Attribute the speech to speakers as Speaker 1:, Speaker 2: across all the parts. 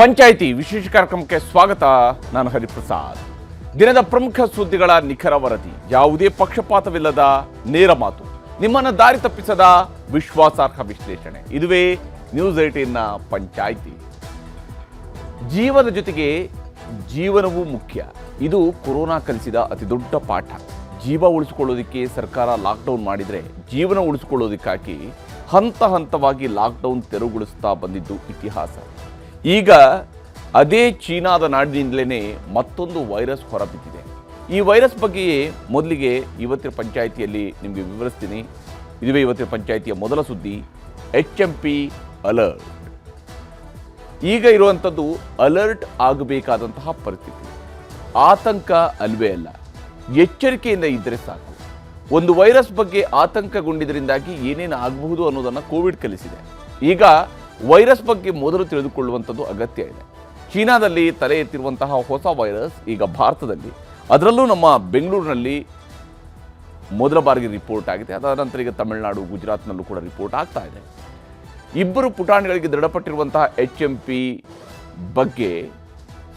Speaker 1: ಪಂಚಾಯಿತಿ ವಿಶೇಷ ಕಾರ್ಯಕ್ರಮಕ್ಕೆ ಸ್ವಾಗತ, ನಾನು ಹರಿಪ್ರಸಾದ್. ದಿನದ ಪ್ರಮುಖ ಸುದ್ದಿಗಳ ನಿಖರ ವರದಿ, ಯಾವುದೇ ಪಕ್ಷಪಾತವಿಲ್ಲದ ನೇರ ಮಾತು. ನಿಮ್ಮನ್ನು ದಾರಿ ತಪ್ಪಿಸದ ವಿಶ್ವಾಸಾರ್ಹ ವಿಶ್ಲೇಷಣೆ. ಇದುವೇ ನ್ಯೂಸ್ ಏಟೀನ್ನ ಪಂಚಾಯಿತಿ. ಜೀವನ ಜೊತೆಗೆ ಜೀವನವೂ ಮುಖ್ಯ. ಇದು ಕೊರೋನಾ ಕಲಿಸಿದ ಅತಿ ದೊಡ್ಡ ಪಾಠ. ಜೀವ ಉಳಿಸಿಕೊಳ್ಳೋದಕ್ಕೆ ಸರ್ಕಾರ ಲಾಕ್ಡೌನ್ ಮಾಡಿದರೆ ಜೀವನ ಉಳಿಸಿಕೊಳ್ಳೋದಕ್ಕಾಗಿ ಹಂತ ಹಂತವಾಗಿ ಲಾಕ್ಡೌನ್ ತೆರವುಗೊಳಿಸುತ್ತಾ ಬಂದಿದ್ದು ಇತಿಹಾಸ. ಈಗ ಅದೇ ಚೀನಾದ ನಾಡಿನಿಂದಲೇ ಮತ್ತೊಂದು ವೈರಸ್ ಹೊರಬಿದ್ದಿದೆ. ಈ ವೈರಸ್ ಬಗ್ಗೆಯೇ ಮೊದಲಿಗೆ ಇವತ್ತಿನ ಪಂಚಾಯಿತಿಯಲ್ಲಿ ನಿಮಗೆ ವಿವರಿಸ್ತೀನಿ. ಇದುವೇ ಇವತ್ತಿನ ಪಂಚಾಯಿತಿಯ ಮೊದಲ ಸುದ್ದಿ ಎಚ್ ಎಂ ಪಿ ಅಲರ್ಟ್ ಈಗ ಇರುವಂಥದ್ದು ಅಲರ್ಟ್ ಆಗಬೇಕಾದಂತಹ ಪರಿಸ್ಥಿತಿ. ಆತಂಕ ಅಲ್ವೇ ಅಲ್ಲ, ಎಚ್ಚರಿಕೆಯಿಂದ ಇದ್ದರೆ ಸಾಕು. ಒಂದು ವೈರಸ್ ಬಗ್ಗೆ ಆತಂಕಗೊಂಡಿದ್ದರಿಂದಾಗಿ ಏನೇನು ಆಗಬಹುದು ಅನ್ನೋದನ್ನು ಕೋವಿಡ್ ಕಲಿಸಿದೆ. ಈಗ ವೈರಸ್ ಬಗ್ಗೆ ಮೊದಲು ತಿಳಿದುಕೊಳ್ಳುವಂಥದ್ದು ಅಗತ್ಯ ಇದೆ. ಚೀನಾದಲ್ಲಿ ತಲೆ ಎತ್ತಿರುವಂತಹ ಹೊಸ ವೈರಸ್ ಈಗ ಭಾರತದಲ್ಲಿ. ಅದರಲ್ಲೂ ನಮ್ಮ ಬೆಂಗಳೂರಿನಲ್ಲಿ ಮೊದಲ ಬಾರಿಗೆ ರಿಪೋರ್ಟ್ ಆಗಿದೆ. ಅದಾದ ನಂತರ ಈಗ ತಮಿಳುನಾಡು, ಗುಜರಾತ್ನಲ್ಲೂ ಕೂಡ ರಿಪೋರ್ಟ್ ಆಗ್ತಾ ಇದೆ. ಇಬ್ಬರು ಪುಟಾಣಿಗಳಿಗೆ ದೃಢಪಟ್ಟಿರುವಂತಹ ಎಚ್ ಎಂ ಪಿ ಬಗ್ಗೆ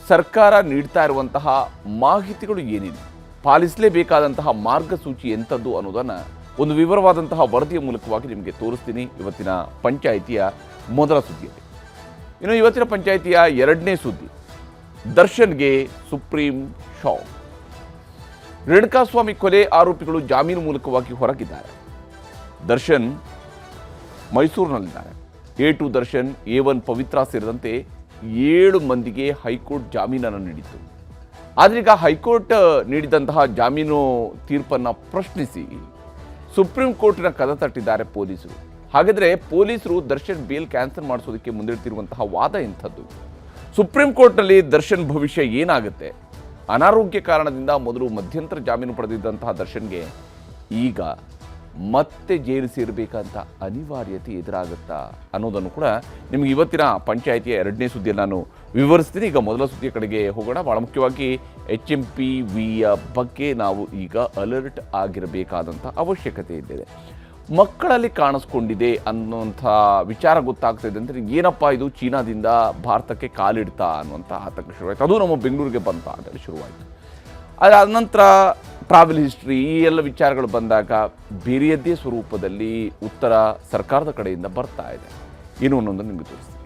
Speaker 1: ಸರ್ಕಾರ ನೀಡ್ತಾ ಇರುವಂತಹ ಮಾಹಿತಿಗಳು ಏನಿದೆ? ಪಾಲಿಸಲೇಬೇಕಾದಂತಹ ಮಾರ್ಗಸೂಚಿ ಎಂಥದ್ದು ಅನ್ನೋದನ್ನು ಒಂದು ವಿವರವಾದಂತಹ ವರದಿಯ ಮೂಲಕವಾಗಿ ನಿಮಗೆ ತೋರಿಸ್ತೀನಿ. ಇವತ್ತಿನ ಪಂಚಾಯಿತಿಯ ಮೊದಲ ಸುದ್ದಿಯಲ್ಲಿ ಇನ್ನು ಇವತ್ತಿನ ಪಂಚಾಯಿತಿಯ ಎರಡನೇ ಸುದ್ದಿ. ದರ್ಶನ್ಗೆ ಸುಪ್ರೀಂ ಶಾಕ್. ರೇಣುಕಾಸ್ವಾಮಿ ಕೊಲೆ ಆರೋಪಿಗಳು ಜಾಮೀನು ಮೂಲಕವಾಗಿ ಹೊರಗಿದ್ದಾರೆ. Darshan ಮೈಸೂರಿನಲ್ಲಿದ್ದಾರೆ. A two Darshan, A one Pavithra ಸೇರಿದಂತೆ ಏಳು ಮಂದಿಗೆ ಹೈಕೋರ್ಟ್ ಜಾಮೀನನ್ನು ನೀಡಿತು ಆದರೆ ಈಗ ಹೈಕೋರ್ಟ್ ನೀಡಿದಂತಹ ಜಾಮೀನು ತೀರ್ಪನ್ನು ಪ್ರಶ್ನಿಸಿ ಸುಪ್ರೀಂ ಕೋರ್ಟಿನ ಕದ ತಟ್ಟಿದ್ದಾರೆ ಪೊಲೀಸರು. ಹಾಗಾದರೆ ಪೊಲೀಸರು ದರ್ಶನ್ ಬೇಲ್ ಕ್ಯಾನ್ಸಲ್ ಮಾಡಿಸೋದಕ್ಕೆ ಮುಂದಿಡ್ತಿರುವಂತಹ ವಾದ ಇಂಥದ್ದು. ಸುಪ್ರೀಂ ಕೋರ್ಟ್ನಲ್ಲಿ ದರ್ಶನ್ ಭವಿಷ್ಯ ಏನಾಗುತ್ತೆ? ಅನಾರೋಗ್ಯ ಕಾರಣದಿಂದ ಮೊದಲು ಮಧ್ಯಂತರ ಜಾಮೀನು ಪಡೆದಿದ್ದಂತಹ ದರ್ಶನ್ಗೆ ಈಗ ಮತ್ತೆ ಜೈಲು ಸೇರಬೇಕಂತ ಅನಿವಾರ್ಯತೆ ಎದುರಾಗುತ್ತಾ ಅನ್ನೋದನ್ನು ಕೂಡ ನಿಮಗೆ ಇವತ್ತಿನ ಪಂಚಾಯಿತಿಯ ಎರಡನೇ ಸುದ್ದಿಯಲ್ಲಿ ನಾನು ವಿವರಿಸ್ತೀನಿ. ಈಗ ಮೊದಲ ಸುದ್ದಿಯ ಕಡೆಗೆ ಹೋಗೋಣ. ಭಾಳ ಮುಖ್ಯವಾಗಿ ಎಚ್ ಎಂ ಪಿ ವಿಯ ಬಗ್ಗೆ ನಾವು ಈಗ ಅಲರ್ಟ್ ಆಗಿರಬೇಕಾದಂಥ ಅವಶ್ಯಕತೆ ಇದ್ದೇವೆ ಮಕ್ಕಳಲ್ಲಿ ಕಾಣಿಸ್ಕೊಂಡಿದೆ ಅನ್ನುವಂಥ ವಿಚಾರ ಗೊತ್ತಾಗ್ತಾ ಇದೆ ಅಂದರೆ ಏನಪ್ಪ ಇದು? ಚೀನಾದಿಂದ ಭಾರತಕ್ಕೆ ಕಾಲಿಡ್ತಾ ಅನ್ನುವಂಥ ಆತಂಕ ಶುರುವಾಯಿತು. ಅದು ನಮ್ಮ ಬೆಂಗಳೂರಿಗೆ ಬಂತ ಅಂತೇಳಿ ಶುರುವಾಯಿತು. ಅದಾದ ನಂತರ ಟ್ರಾವೆಲ್ ಹಿಸ್ಟ್ರಿ ಈ ಎಲ್ಲ ವಿಚಾರಗಳು ಬಂದಾಗ ಬೇರೆಯದ್ದೇ ಸ್ವರೂಪದಲ್ಲಿ ಉತ್ತರ ಸರ್ಕಾರದ ಕಡೆಯಿಂದ ಬರ್ತಾ ಇದೆ. ಏನು ಅನ್ನೋದು ನಿಮಗೆ ತೋರಿಸ್ತೀನಿ.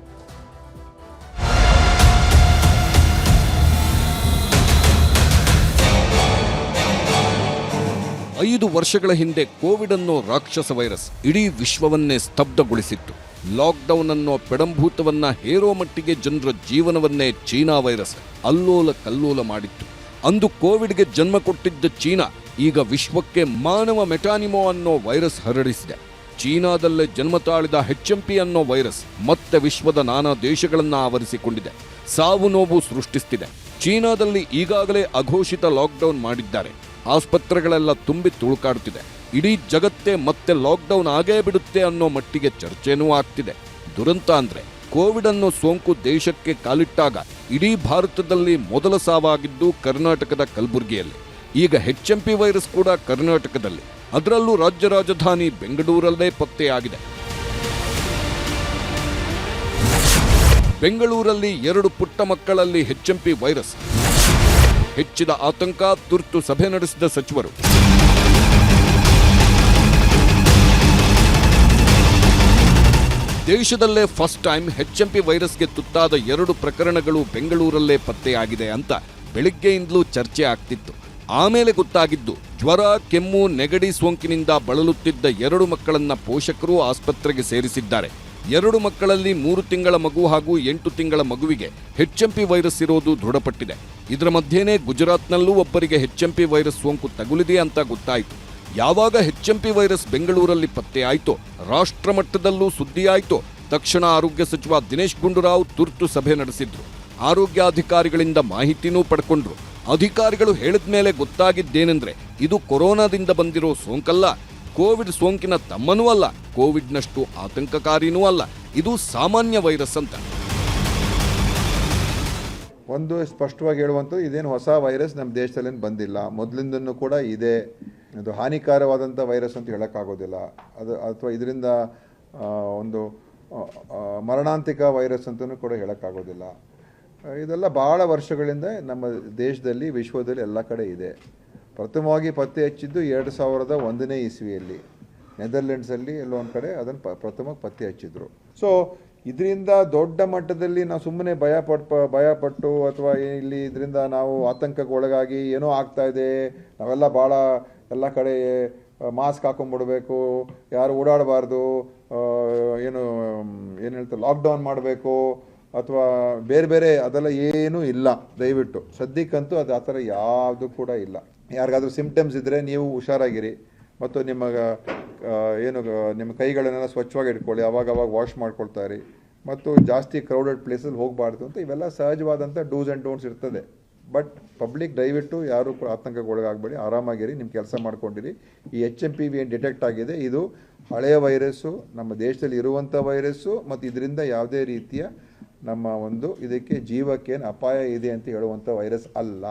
Speaker 2: ಐದು ವರ್ಷಗಳ ಹಿಂದೆ ಕೋವಿಡ್ ಅನ್ನೋ ರಾಕ್ಷಸ ವೈರಸ್ ಇಡೀ ವಿಶ್ವವನ್ನೇ ಸ್ತಬ್ಧಗೊಳಿಸಿತ್ತು. ಲಾಕ್ಡೌನ್ ಅನ್ನೋ ಪೆಡಂಭೂತವನ್ನ ಹೇರೋ ಮಟ್ಟಿಗೆ ಜನರ ಜೀವನವನ್ನೇ ಚೀನಾ ವೈರಸ್ ಅಲ್ಲೋಲ ಕಲ್ಲೋಲ ಮಾಡಿತ್ತು. ಅಂದು ಕೋವಿಡ್ಗೆ ಜನ್ಮ ಕೊಟ್ಟಿದ್ದ ಚೀನಾ ಈಗ ವಿಶ್ವಕ್ಕೆ ಮಾನವ ಮೆಟಾನಿಮೋ ಅನ್ನೋ ವೈರಸ್ ಹರಡಿಸಿದೆ. ಚೀನಾದಲ್ಲೇ ಜನ್ಮ ತಾಳಿದ ಹೆಚ್ಎಂಪಿ ಅನ್ನೋ ವೈರಸ್ ಮತ್ತೆ ವಿಶ್ವದ ನಾನಾ ದೇಶಗಳನ್ನ ಆವರಿಸಿಕೊಂಡಿದೆ. ಸಾವು ನೋವು ಸೃಷ್ಟಿಸ್ತಿದೆ. ಚೀನಾದಲ್ಲಿ ಈಗಾಗಲೇ ಅಘೋಷಿತ ಲಾಕ್ಡೌನ್ ಮಾಡಿದ್ದಾರೆ. ಆಸ್ಪತ್ರೆಗಳೆಲ್ಲ ತುಂಬಿ ತುಳುಕಾಡ್ತಿದೆ ಇಡೀ ಜಗತ್ತೇ ಮತ್ತೆ ಲಾಕ್ಡೌನ್ ಆಗೇ ಬಿಡುತ್ತೆ ಅನ್ನೋ ಮಟ್ಟಿಗೆ ಚರ್ಚೆನೂ ಆಗ್ತಿದೆ. ದುರಂತ ಅಂದ್ರೆ ಕೋವಿಡ್ ಅನ್ನೋ ಸೋಂಕು ದೇಶಕ್ಕೆ ಕಾಲಿಟ್ಟಾಗ ಇಡೀ ಭಾರತದಲ್ಲಿ ಮೊದಲ ಸಾವಾಗಿದ್ದು ಕರ್ನಾಟಕದ ಕಲಬುರಗಿಯಲ್ಲಿ. ಈಗ ಹೆಚ್ಎಂಪಿ ವೈರಸ್ ಕೂಡ ಕರ್ನಾಟಕದಲ್ಲಿ. ಅದರಲ್ಲೂ ರಾಜ್ಯ ರಾಜಧಾನಿ ಬೆಂಗಳೂರಲ್ಲೇ ಪತ್ತೆಯಾಗಿದೆ. ಬೆಂಗಳೂರಲ್ಲಿ ಎರಡು ಪುಟ್ಟ ಮಕ್ಕಳಲ್ಲಿ ಹೆಚ್ಎಂಪಿ ವೈರಸ್ ಹೆಚ್ಚಿದ ಆತಂಕ ತುರ್ತು ಸಭೆ ನಡೆಸಿದ ಸಚಿವರು. ದೇಶದಲ್ಲೇ ಫಸ್ಟ್ ಟೈಮ್ ಹೆಚ್ಎಂಪಿ ವೈರಸ್ಗೆ ತುತ್ತಾದ ಎರಡು ಪ್ರಕರಣಗಳು ಬೆಂಗಳೂರಲ್ಲೇ ಪತ್ತೆಯಾಗಿದೆ ಅಂತ ಬೆಳಿಗ್ಗೆಯಿಂದಲೂ ಚರ್ಚೆ ಆಗ್ತಿತ್ತು. ಆಮೇಲೆ ಗೊತ್ತಾಗಿದ್ದು, ಜ್ವರ, ಕೆಮ್ಮು, ನೆಗಡಿ ಸೋಂಕಿನಿಂದ ಬಳಲುತ್ತಿದ್ದ ಎರಡು ಮಕ್ಕಳನ್ನ ಪೋಷಕರು ಆಸ್ಪತ್ರೆಗೆ ಸೇರಿಸಿದ್ದಾರೆ. ಎರಡು ಮಕ್ಕಳಲ್ಲಿ ಮೂರು ತಿಂಗಳ ಮಗು ಹಾಗೂ ಎಂಟು ತಿಂಗಳ ಮಗುವಿಗೆ ಹೆಚ್ಎಂಪಿ ವೈರಸ್ ಇರೋದು ದೃಢಪಟ್ಟಿದೆ. ಇದರ ಮಧ್ಯೆನೇ ಗುಜರಾತ್ನಲ್ಲೂ ಒಬ್ಬರಿಗೆ ಹೆಚ್ಎಂಪಿ ವೈರಸ್ ಸೋಂಕು ತಗುಲಿದೆ ಅಂತ ಗೊತ್ತಾಯಿತು. ಯಾವಾಗ ಹೆಚ್ಎಂಪಿ ವೈರಸ್ ಬೆಂಗಳೂರಲ್ಲಿ ಪತ್ತೆ ಆಯಿತೋ, ರಾಷ್ಟ್ರ ಮಟ್ಟದಲ್ಲೂ ಸುದ್ದಿಯಾಯಿತೋ ತಕ್ಷಣ ಆರೋಗ್ಯ ಸಚಿವ ದಿನೇಶ್ ಗುಂಡೂರಾವ್ ತುರ್ತು ಸಭೆ ನಡೆಸಿದ್ರು. ಆರೋಗ್ಯಾಧಿಕಾರಿಗಳಿಂದ ಮಾಹಿತಿನೂ ಪಡ್ಕೊಂಡ್ರು. ಅಧಿಕಾರಿಗಳು ಹೇಳಿದ ಮೇಲೆ ಗೊತ್ತಾಗಿದ್ದೇನೆಂದ್ರೆ, ಇದು ಕೊರೋನಾದಿಂದ ಬಂದಿರೋ ಸೋಂಕಲ್ಲ. ಕೋವಿಡ್ ಸೋಂಕಿನ ತಮ್ಮನೂ ಅಲ್ಲ, ಕೋವಿಡ್ನಷ್ಟು ಆತಂಕಕಾರಿನೂ ಅಲ್ಲ. ಇದು ಸಾಮಾನ್ಯ ವೈರಸ್ ಅಂತ.
Speaker 3: ಒಂದು ಸ್ಪಷ್ಟವಾಗಿ ಹೇಳುವಂಥದ್ದು, ಇದೇನು ಹೊಸ ವೈರಸ್ ನಮ್ಮ ದೇಶದಲ್ಲೇನು ಬಂದಿಲ್ಲ. ಮೊದಲಿಂದನೂ ಕೂಡ ಇದೆ. ಅದು ಹಾನಿಕಾರವಾದಂಥ ವೈರಸ್ ಅಂತ ಹೇಳೋಕ್ಕಾಗೋದಿಲ್ಲ. ಅದು ಅಥವಾ ಇದರಿಂದ ಒಂದು ಮರಣಾಂತಿಕ ವೈರಸ್ ಅಂತಲೂ ಕೂಡ ಹೇಳೋಕ್ಕಾಗೋದಿಲ್ಲ. ಇದೆಲ್ಲ ಭಾಳ ವರ್ಷಗಳಿಂದ ನಮ್ಮ ದೇಶದಲ್ಲಿ, ವಿಶ್ವದಲ್ಲಿ ಎಲ್ಲ ಕಡೆ ಇದೆ. ಪ್ರಥಮವಾಗಿ ಪತ್ತೆ ಹಚ್ಚಿದ್ದು ಎರಡು ಸಾವಿರದ ಒಂದನೇ ಇಸ್ವಿಯಲ್ಲಿ. ನೆದರ್ಲೆಂಡ್ಸಲ್ಲಿ ಎಲ್ಲೋ ಒಂದು ಕಡೆ ಅದನ್ನು ಪ, ಪ್ರಥಮವಾಗಿ ಪತ್ತೆ ಹಚ್ಚಿದ್ರು. ಸೊ ಇದರಿಂದ ದೊಡ್ಡ ಮಟ್ಟದಲ್ಲಿ ನಾವು ಸುಮ್ಮನೆ ಭಯ ಪಟ್ ಭಯಪಟ್ಟು ಅಥವಾ ಇಲ್ಲಿ ಇದರಿಂದ ನಾವು ಆತಂಕಕ್ಕೆ ಒಳಗಾಗಿ ಏನೋ ಇದೆ. ನಾವೆಲ್ಲ ಭಾಳ ಎಲ್ಲ ಕಡೆ ಮಾಸ್ಕ್ ಹಾಕೊಂಡ್ಬಿಡ್ಬೇಕು ಯಾರು ಓಡಾಡಬಾರ್ದು. ಏನು ಏನು ಹೇಳ್ತಾರೆ ಲಾಕ್ಡೌನ್ ಮಾಡಬೇಕು. ಅಥವಾ ಬೇರೆ ಬೇರೆ ಅದೆಲ್ಲ ಏನೂ ಇಲ್ಲ. ದಯವಿಟ್ಟು ಸದ್ಯಕ್ಕಂತೂ ಅದು ಆ ಥರ ಯಾವುದು ಕೂಡ ಇಲ್ಲ. ಯಾರಿಗಾದ್ರೂ ಸಿಮ್ಟಮ್ಸ್ ಇದ್ದರೆ ನೀವು ಹುಷಾರಾಗಿರಿ. ಮತ್ತು ನಿಮ್ಮ ಏನು, ನಿಮ್ಮ ಕೈಗಳನ್ನೆಲ್ಲ ಸ್ವಚ್ಛವಾಗಿ ಇಟ್ಕೊಳ್ಳಿ ಅವಾಗವಾಗ ಅವಾಗ ವಾಶ್ ಮಾಡ್ಕೊಳ್ತಾ ಇರಿ ಮತ್ತು ಜಾಸ್ತಿ ಕ್ರೌಡೆಡ್ ಪ್ಲೇಸಲ್ಲಿ ಹೋಗಬಾರ್ದು ಅಂತ ಇವೆಲ್ಲ ಸಹಜವಾದಂಥ ಡೂಸ್ ಆ್ಯಂಡ್ ಡೋಂಟ್ಸ್ ಇರ್ತದೆ. ಬಟ್ ಪಬ್ಲಿಕ್ ದಯವಿಟ್ಟು ಯಾರು ಒಳಗಾಗಬೇಡಿ ಆರಾಮಾಗಿರಿ, ನಿಮ್ಮ ಕೆಲಸ ಮಾಡ್ಕೊಂಡಿರಿ. ಈ ಎಚ್ ಎಂ ಪಿ ವಿ ಏನು ಡಿಟೆಕ್ಟ್ ಆಗಿದೆ, ಇದು ಹಳೆಯ ವೈರಸ್ಸು, ನಮ್ಮ ದೇಶದಲ್ಲಿ ಇರುವಂಥ ವೈರಸ್ಸು, ಮತ್ತು ಇದರಿಂದ ಯಾವುದೇ ರೀತಿಯ ನಮ್ಮ ಒಂದು ಇದಕ್ಕೆ ಜೀವಕ್ಕೇನು ಅಪಾಯ ಇದೆ ಅಂತ ಹೇಳುವಂಥ ವೈರಸ್ ಅಲ್ಲ.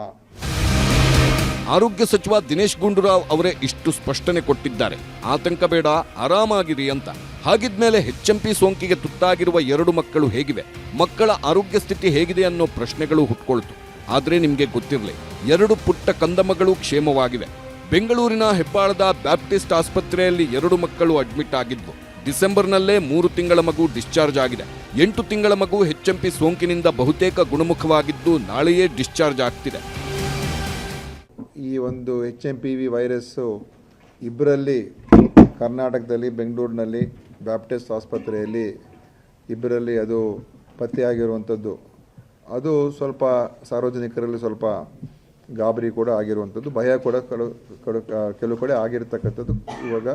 Speaker 2: ಆರೋಗ್ಯ ಸಚಿವ ದಿನೇಶ್ ಗುಂಡೂರಾವ್ ಅವರೇ ಇಷ್ಟು ಸ್ಪಷ್ಟನೆ ಕೊಟ್ಟಿದ್ದಾರೆ. ಆತಂಕ ಬೇಡ, ಆರಾಮಾಗಿರಿ ಅಂತ. ಹಾಗಿದ್ಮೇಲೆ ಹೆಚ್ಎಂಪಿ ಸೋಂಕಿಗೆ ತುತ್ತಾಗಿರುವ ಎರಡು ಮಕ್ಕಳು ಹೇಗಿವೆ? ಮಕ್ಕಳ ಆರೋಗ್ಯ ಸ್ಥಿತಿ ಹೇಗಿದೆ ಅನ್ನೋ ಪ್ರಶ್ನೆಗಳು ಹುಟ್ಕೊಳ್ತು. ಆದ್ರೆ ನಿಮಗೆ ಗೊತ್ತಿರಲಿ, ಎರಡು ಪುಟ್ಟ ಕಂದಮಗಳು ಕ್ಷೇಮವಾಗಿವೆ. ಬೆಂಗಳೂರಿನ ಹೆಬ್ಬಾಳದ ಬ್ಯಾಪ್ಟಿಸ್ಟ್ ಆಸ್ಪತ್ರೆಯಲ್ಲಿ ಎರಡು ಮಕ್ಕಳು ಅಡ್ಮಿಟ್ ಆಗಿದ್ವು. ಡಿಸೆಂಬರ್ನಲ್ಲೇ ಮೂರು ತಿಂಗಳ ಮಗು ಡಿಸ್ಚಾರ್ಜ್ ಆಗಿದೆ. ಎಂಟು ತಿಂಗಳ ಮಗು ಹೆಚ್ಎಂಪಿ ಸೋಂಕಿನಿಂದ ಬಹುತೇಕ ಗುಣಮುಖವಾಗಿದ್ದು ನಾಳೆಯೇ ಡಿಸ್ಚಾರ್ಜ್ ಆಗ್ತಿದೆ.
Speaker 3: ಈ ಒಂದು H M P V virus ಇಬ್ಬರಲ್ಲಿ ಕರ್ನಾಟಕದಲ್ಲಿ, ಬೆಂಗಳೂರಿನಲ್ಲಿ, ಬ್ಯಾಪ್ಟಿಸ್ಟ್ ಆಸ್ಪತ್ರೆಯಲ್ಲಿ ಇಬ್ಬರಲ್ಲಿ ಅದು ಪತ್ತೆಯಾಗಿರುವಂಥದ್ದು. ಅದು ಸ್ವಲ್ಪ ಸಾರ್ವಜನಿಕರಲ್ಲಿ ಸ್ವಲ್ಪ ಗಾಬರಿ ಕೂಡ ಆಗಿರುವಂಥದ್ದು. ಭಯ ಕೂಡ ಕಡು ಕಡು ಕೆಲವು ಕಡೆ ಆಗಿರ್ತಕ್ಕಂಥದ್ದು ಇವಾಗ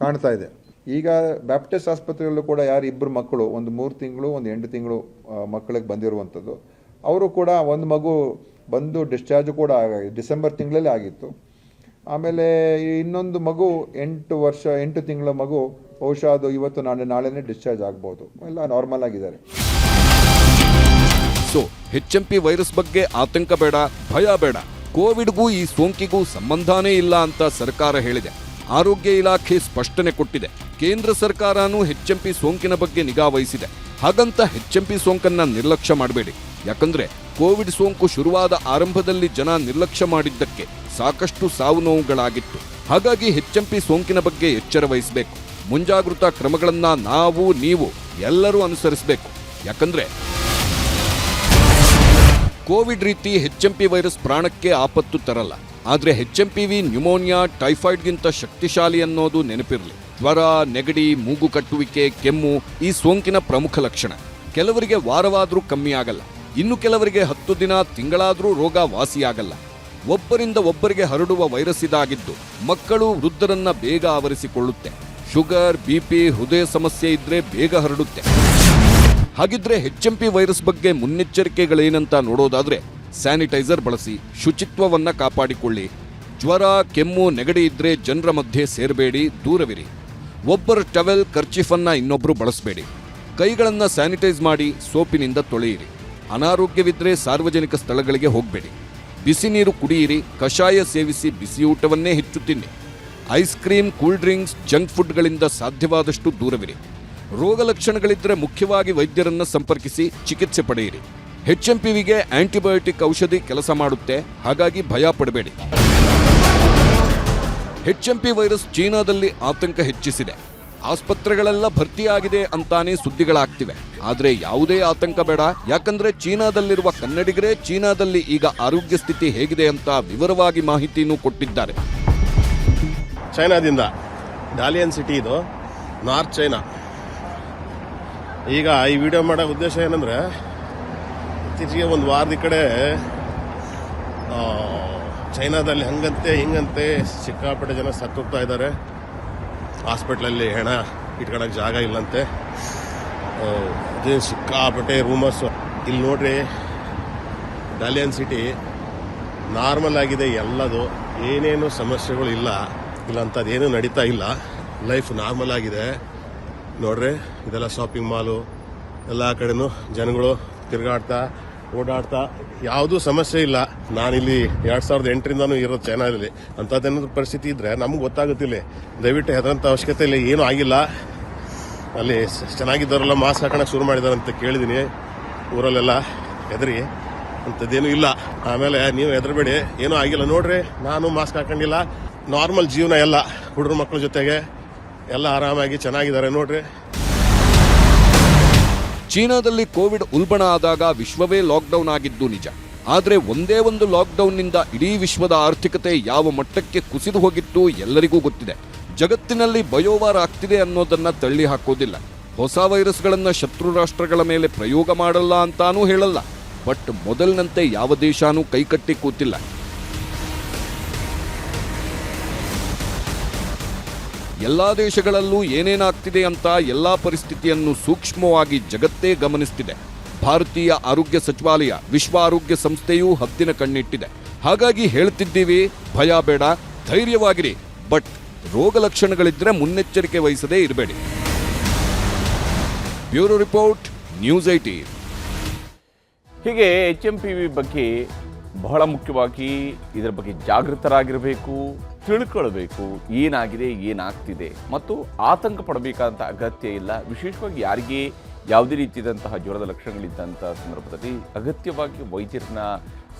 Speaker 3: ಕಾಣ್ತಾ ಇದೆ. ಈಗ ಬ್ಯಾಪ್ಟಿಸ್ಟ್ ಆಸ್ಪತ್ರೆಯಲ್ಲೂ ಕೂಡ ಯಾರು ಇಬ್ಬರು ಮಕ್ಕಳು, ಒಂದು ಮೂರು ತಿಂಗಳು, ಒಂದು ಎಂಟು ತಿಂಗಳು ಮಕ್ಕಳಿಗೆ ಬಂದಿರುವಂಥದ್ದು. ಅವರು ಕೂಡ ಒಂದು ಮಗು ಬಂದು ಡಿಸ್ಚಾರ್ಜ್ ಕೂಡ ಆಗಿ ಡಿಸೆಂಬರ್ ತಿಂಗಳಲ್ಲಿ ಆಗಿತ್ತು. ಆಮೇಲೆ ಇನ್ನೊಂದು ಮಗು, ಎಂಟು ವರ್ಷ, ಎಂಟು ತಿಂಗಳ ಮಗು ಬಹುಶಃ ಅದು ಇವತ್ತು ನಾಳೆ, ನಾಳೆನೇ ಡಿಸ್ಚಾರ್ಜ್ ಆಗ್ಬೋದು. ಎಲ್ಲ ನಾರ್ಮಲ್ ಆಗಿದ್ದಾರೆ.
Speaker 2: ಸೊ ಹೆಚ್ಎಂಪಿ ವೈರಸ್ ಬಗ್ಗೆ ಆತಂಕ ಬೇಡ, ಭಯ ಬೇಡ. ಕೋವಿಡ್ಗೂ ಈ ಸೋಂಕಿಗೂ ಸಂಬಂಧನೇ ಇಲ್ಲ ಅಂತ ಸರ್ಕಾರ ಹೇಳಿದೆ. ಆರೋಗ್ಯ ಇಲಾಖೆ ಸ್ಪಷ್ಟನೆ ಕೊಟ್ಟಿದೆ. ಕೇಂದ್ರ ಸರ್ಕಾರನೂ ಹೆಚ್ಎಂಪಿ ಸೋಂಕಿನ ಬಗ್ಗೆ ನಿಗಾ ವಹಿಸಿದೆ. ಹಾಗಂತ ಹೆಚ್ಎಂಪಿ ಸೋಂಕನ್ನ ನಿರ್ಲಕ್ಷ್ಯ ಮಾಡಬೇಡಿ. ಯಾಕಂದ್ರೆ ಕೋವಿಡ್ ಸೋಂಕು ಶುರುವಾದ ಆರಂಭದಲ್ಲಿ ಜನ ನಿರ್ಲಕ್ಷ್ಯ ಮಾಡಿದ್ದಕ್ಕೆ ಸಾಕಷ್ಟು ಸಾವು ನೋವುಗಳಾಗಿತ್ತು. ಹಾಗಾಗಿ ಹೆಚ್ಎಂಪಿ ಸೋಂಕಿನ ಬಗ್ಗೆ ಎಚ್ಚರ ವಹಿಸಬೇಕು. ಮುಂಜಾಗೃತಾ ಕ್ರಮಗಳನ್ನ ನಾವು, ನೀವು ಎಲ್ಲರೂ ಅನುಸರಿಸಬೇಕು. ಯಾಕಂದ್ರೆ ಕೋವಿಡ್ ರೀತಿ ಹೆಚ್ಎಂಪಿ ವೈರಸ್ ಪ್ರಾಣಕ್ಕೆ ಆಪತ್ತು ತರಲ್ಲ. ಆದ್ರೆ ಹೆಚ್ಎಂಪಿವಿ ನ್ಯೂಮೋನಿಯಾ, ಟೈಫಾಯ್ಡ್ಗಿಂತ ಶಕ್ತಿಶಾಲಿ ಅನ್ನೋದು ನೆನಪಿರಲಿ. ಜ್ವರ, ನೆಗಡಿ, ಮೂಗು ಕಟ್ಟುವಿಕೆ, ಕೆಮ್ಮು ಈ ಸೋಂಕಿನ ಪ್ರಮುಖ ಲಕ್ಷಣ. ಕೆಲವರಿಗೆ ವಾರವಾದರೂ ಕಮ್ಮಿ ಆಗಲ್ಲ. ಇನ್ನು ಕೆಲವರಿಗೆ ಹತ್ತು ದಿನ ತಿಂಗಳಾದರೂ ರೋಗ ವಾಸಿಯಾಗಲ್ಲ ಒಬ್ಬರಿಂದ ಒಬ್ಬರಿಗೆ ಹರಡುವ ವೈರಸ್ ಇದಾಗಿದ್ದು, ಮಕ್ಕಳು ವೃದ್ಧರನ್ನ ಬೇಗ ಆವರಿಸಿಕೊಳ್ಳುತ್ತೆ. ಶುಗರ್ ಬಿಪಿ ಹೃದಯ ಸಮಸ್ಯೆ ಇದ್ರೆ ಬೇಗ ಹರಡುತ್ತೆ. ಹಾಗಿದ್ರೆ ಹೆಚ್ಎಂಪಿ ವೈರಸ್ ಬಗ್ಗೆ ಮುನ್ನೆಚ್ಚರಿಕೆಗಳೇನಂತ ನೋಡೋದಾದ್ರೆ, ಸ್ಯಾನಿಟೈಸರ್ ಬಳಸಿ ಶುಚಿತ್ವವನ್ನ ಕಾಪಾಡಿಕೊಳ್ಳಿ. ಜ್ವರ, ಕೆಮ್ಮು, ನೆಗಡಿ ಇದ್ರೆ ಜನರ ಮಧ್ಯೆ ಸೇರಬೇಡಿ, ದೂರವಿರಿ. ಒಬ್ಬರ ಟವೆಲ್, ಕರ್ಚಿಫನ್ನ ಇನ್ನೊಬ್ರು ಬಳಸಬೇಡಿ. ಕೈಗಳನ್ನ ಸ್ಯಾನಿಟೈಸ್ ಮಾಡಿ ಸೋಪಿನಿಂದ ತೊಳೆಯಿರಿ. ಅನಾರೋಗ್ಯವಿದ್ರೆ ಸಾರ್ವಜನಿಕ ಸ್ಥಳಗಳಿಗೆ ಹೋಗಬೇಡಿ. ಬಿಸಿ ನೀರು ಕುಡಿಯಿರಿ, ಕಷಾಯ ಸೇವಿಸಿ ಬಿಸಿಯೂಟವನ್ನೇ ಹೆಚ್ಚು ತಿನ್ನಿ. Ice cream, cool drinks, junk ಫುಡ್ಗಳಿಂದ ಸಾಧ್ಯವಾದಷ್ಟು ದೂರವಿರಿ. ರೋಗ ಲಕ್ಷಣಗಳಿದ್ದರೆ ಮುಖ್ಯವಾಗಿ ವೈದ್ಯರನ್ನು ಸಂಪರ್ಕಿಸಿ ಚಿಕಿತ್ಸೆ ಪಡೆಯಿರಿ. ಹೆಚ್ ಎಂ ಪಿವಿಗೆ ಆಂಟಿಬಯೋಟಿಕ್ ಔಷಧಿ ಕೆಲಸ ಮಾಡುತ್ತೆ, ಹಾಗಾಗಿ ಭಯ ಪಡಬೇಡಿ. ಪಿ ವೈರಸ್ ಚೀನಾದಲ್ಲಿ ಆತಂಕ ಹೆಚ್ಚಿಸಿದೆ. ಆಸ್ಪತ್ರೆಗಳೆಲ್ಲ ಭರ್ತಿಯಾಗಿದೆ ಅಂತಾನೆ ಸುದ್ದಿಗಳಾಗ್ತಿವೆ. ಆದರೆ ಯಾವುದೇ ಆತಂಕ ಬೇಡ. ಯಾಕಂದ್ರೆ ಚೀನಾದಲ್ಲಿರುವ ಕನ್ನಡಿಗರೇ ಚೀನಾದಲ್ಲಿ ಈಗ ಆರೋಗ್ಯ ಸ್ಥಿತಿ ಹೇಗಿದೆ ಅಂತ ವಿವರವಾಗಿ ಮಾಹಿತಿನೂ ಕೊಟ್ಟಿದ್ದಾರೆ.
Speaker 4: ಚೈನಾದಿಂದ ಡಾಲಿಯನ್ ಸಿಟಿ ಇದು, ನಾರ್ತ್ ಚೈನಾ. ಈಗ ಈ ವಿಡಿಯೋ ಮಾಡೋ ಉದ್ದೇಶ ಏನಂದ್ರೆ, ಇತ್ತೀಚೆಗೆ ಒಂದು ವಾರದ ಕಡೆ ಚೈನಾದಲ್ಲಿ ಹಂಗಂತೆ, ಹಿಂಗಂತೆ ಸಿಕ್ಕಾಪಟ್ಟೆ ಜನ ಸತ್ತೋಗ್ತಾ ಇದ್ದಾರೆ. ಹಾಸ್ಪಿಟ್ಲಲ್ಲಿ ಹೆಣ ಇಟ್ಕೊಳಕ್ಕೆ ಜಾಗ ಇಲ್ಲಂತೆ. ಅದೇ ಸಿಕ್ಕಾಪಟ್ಟೆ ರೂಮರ್ಸು ಇಲ್ಲಿ ನೋಡ್ರಿ ಡಾಲಿಯನ್ ಸಿಟಿ ನಾರ್ಮಲ್ ಆಗಿದೆ ಎಲ್ಲದು. ಏನೇನು ಸಮಸ್ಯೆಗಳು ಇಲ್ಲ ಇಲ್ಲ ನಡೀತಾ ಇಲ್ಲ. ಲೈಫ್ ನಾರ್ಮಲ್ ಆಗಿದೆ. ನೋಡ್ರಿ, ಇದೆಲ್ಲ ಶಾಪಿಂಗ್ ಮಾಲು ಎಲ್ಲ ಕಡೆನೂ ಜನಗಳು ತಿರುಗಾಡ್ತಾ ಓಡಾಡ್ತಾ ಯಾವುದೂ ಸಮಸ್ಯೆ ಇಲ್ಲ. ನಾನಿಲ್ಲಿ ಎರಡು ಸಾವಿರದ ಎಂಟರಿಂದನೂ ಇರೋದು ಚೈನಾದಲ್ಲಿ ಅಂಥದ್ದೇನಾದ್ರು ಪರಿಸ್ಥಿತಿ ಇದ್ದರೆ ನಮ್ಗೆ ಗೊತ್ತಾಗುತ್ತಿಲ್ಲ. ದಯವಿಟ್ಟು ಹೆದರಂಥ ಅವಶ್ಯಕತೆ ಇಲ್ಲ. ಏನೂ ಆಗಿಲ್ಲ. ಅಲ್ಲಿ ಚೆನ್ನಾಗಿದ್ದವರೆಲ್ಲ ಮಾಸ್ಕ್ ಹಾಕೋಣಕ್ಕೆ ಶುರು ಮಾಡಿದಾರೆ ಅಂತ ಕೇಳಿದ್ದೀನಿ ಊರಲ್ಲೆಲ್ಲ ಹೆದರಿ. ಅಂಥದ್ದೇನೂ ಇಲ್ಲ. ಆಮೇಲೆ ನೀವು ಹೆದರಬೇಡಿ. ಏನೂ ಆಗಿಲ್ಲ. ನೋಡ್ರಿ, ನಾನು ಮಾಸ್ಕ್ ಹಾಕೊಂಡಿಲ್ಲ. ನಾರ್ಮಲ್ ಜೀವನ ಎಲ್ಲ ಹುಡುಗರು ಮಕ್ಕಳ ಜೊತೆಗೆ ಎಲ್ಲ ಆರಾಮಾಗಿ ಚೆನ್ನಾಗಿದ್ದಾರೆ. ನೋಡ್ರಿ.
Speaker 2: ಚೀನಾದಲ್ಲಿ ಕೋವಿಡ್ ಉಲ್ಬಣ ಆದಾಗ ವಿಶ್ವವೇ ಲಾಕ್ಡೌನ್ ಆಗಿದ್ದು ನಿಜ. ಆದರೆ ಒಂದೇ ಒಂದು ಲಾಕ್ಡೌನ್ನಿಂದ ಇಡೀ ವಿಶ್ವದ ಆರ್ಥಿಕತೆ ಯಾವ ಮಟ್ಟಕ್ಕೆ ಕುಸಿದು ಹೋಗಿತ್ತು ಎಲ್ಲರಿಗೂ ಗೊತ್ತಿದೆ. ಜಗತ್ತಿನಲ್ಲಿ ಬಯೋವಾರ ಆಗ್ತಿದೆ ಅನ್ನೋದನ್ನು ತಳ್ಳಿ ಹಾಕೋದಿಲ್ಲ. ಹೊಸ ವೈರಸ್ಗಳನ್ನು ಶತ್ರು ರಾಷ್ಟ್ರಗಳ ಮೇಲೆ ಪ್ರಯೋಗ ಮಾಡಲ್ಲ ಅಂತಾನೂ ಹೇಳಲ್ಲ. ಬಟ್ ಮೊದಲಿನಂತೆ ಯಾವ ದೇಶಾನೂ ಕೈಕಟ್ಟಿ ಕೂತಿಲ್ಲ. ಎಲ್ಲಾ ದೇಶಗಳಲ್ಲೂ ಏನೇನಾಗ್ತಿದೆ ಅಂತ ಎಲ್ಲ ಪರಿಸ್ಥಿತಿಯನ್ನು ಸೂಕ್ಷ್ಮವಾಗಿ ಜಗತ್ತೇ ಗಮನಿಸ್ತಿದೆ. ಭಾರತೀಯ ಆರೋಗ್ಯ ಸಚಿವಾಲಯ, ವಿಶ್ವ ಆರೋಗ್ಯ ಸಂಸ್ಥೆಯೂ ಹದ್ದಿನ ಕಣ್ಣಿಟ್ಟಿದೆ. ಹಾಗಾಗಿ ಹೇಳ್ತಿದ್ದೀವಿ, ಭಯ ಬೇಡ, ಧೈರ್ಯವಾಗಿರಿ. ಬಟ್ ರೋಗ ಲಕ್ಷಣಗಳಿದ್ರೆ ಮುನ್ನೆಚ್ಚರಿಕೆ ವಹಿಸದೇ ಇರಬೇಡಿ. ಬ್ಯೂರೋ ರಿಪೋರ್ಟ್, ನ್ಯೂಸ್ ಐಟಿ
Speaker 1: ಹೀಗೆ ಎಚ್ ಎಂ ಪಿ ವಿ ಬಗ್ಗೆ ಬಹಳ ಮುಖ್ಯವಾಗಿ ಇದರ ಬಗ್ಗೆ ಜಾಗೃತರಾಗಿರಬೇಕು. ತಿಳ್ಕೊಳ್ಬೇಕು, ಏನಾಗಿದೆ, ಏನಾಗ್ತಿದೆ ಮತ್ತು ಆತಂಕ ಪಡಬೇಕಾದಂಥ ಅಗತ್ಯ ಇಲ್ಲ. ವಿಶೇಷವಾಗಿ ಯಾರಿಗೆ ಯಾವುದೇ ರೀತಿಯಾದಂತಹ ಜ್ವರದ ಲಕ್ಷಣಗಳಿದ್ದಂಥ ಸಂದರ್ಭದಲ್ಲಿ ಅಗತ್ಯವಾಗಿ ವೈದ್ಯರನ್ನ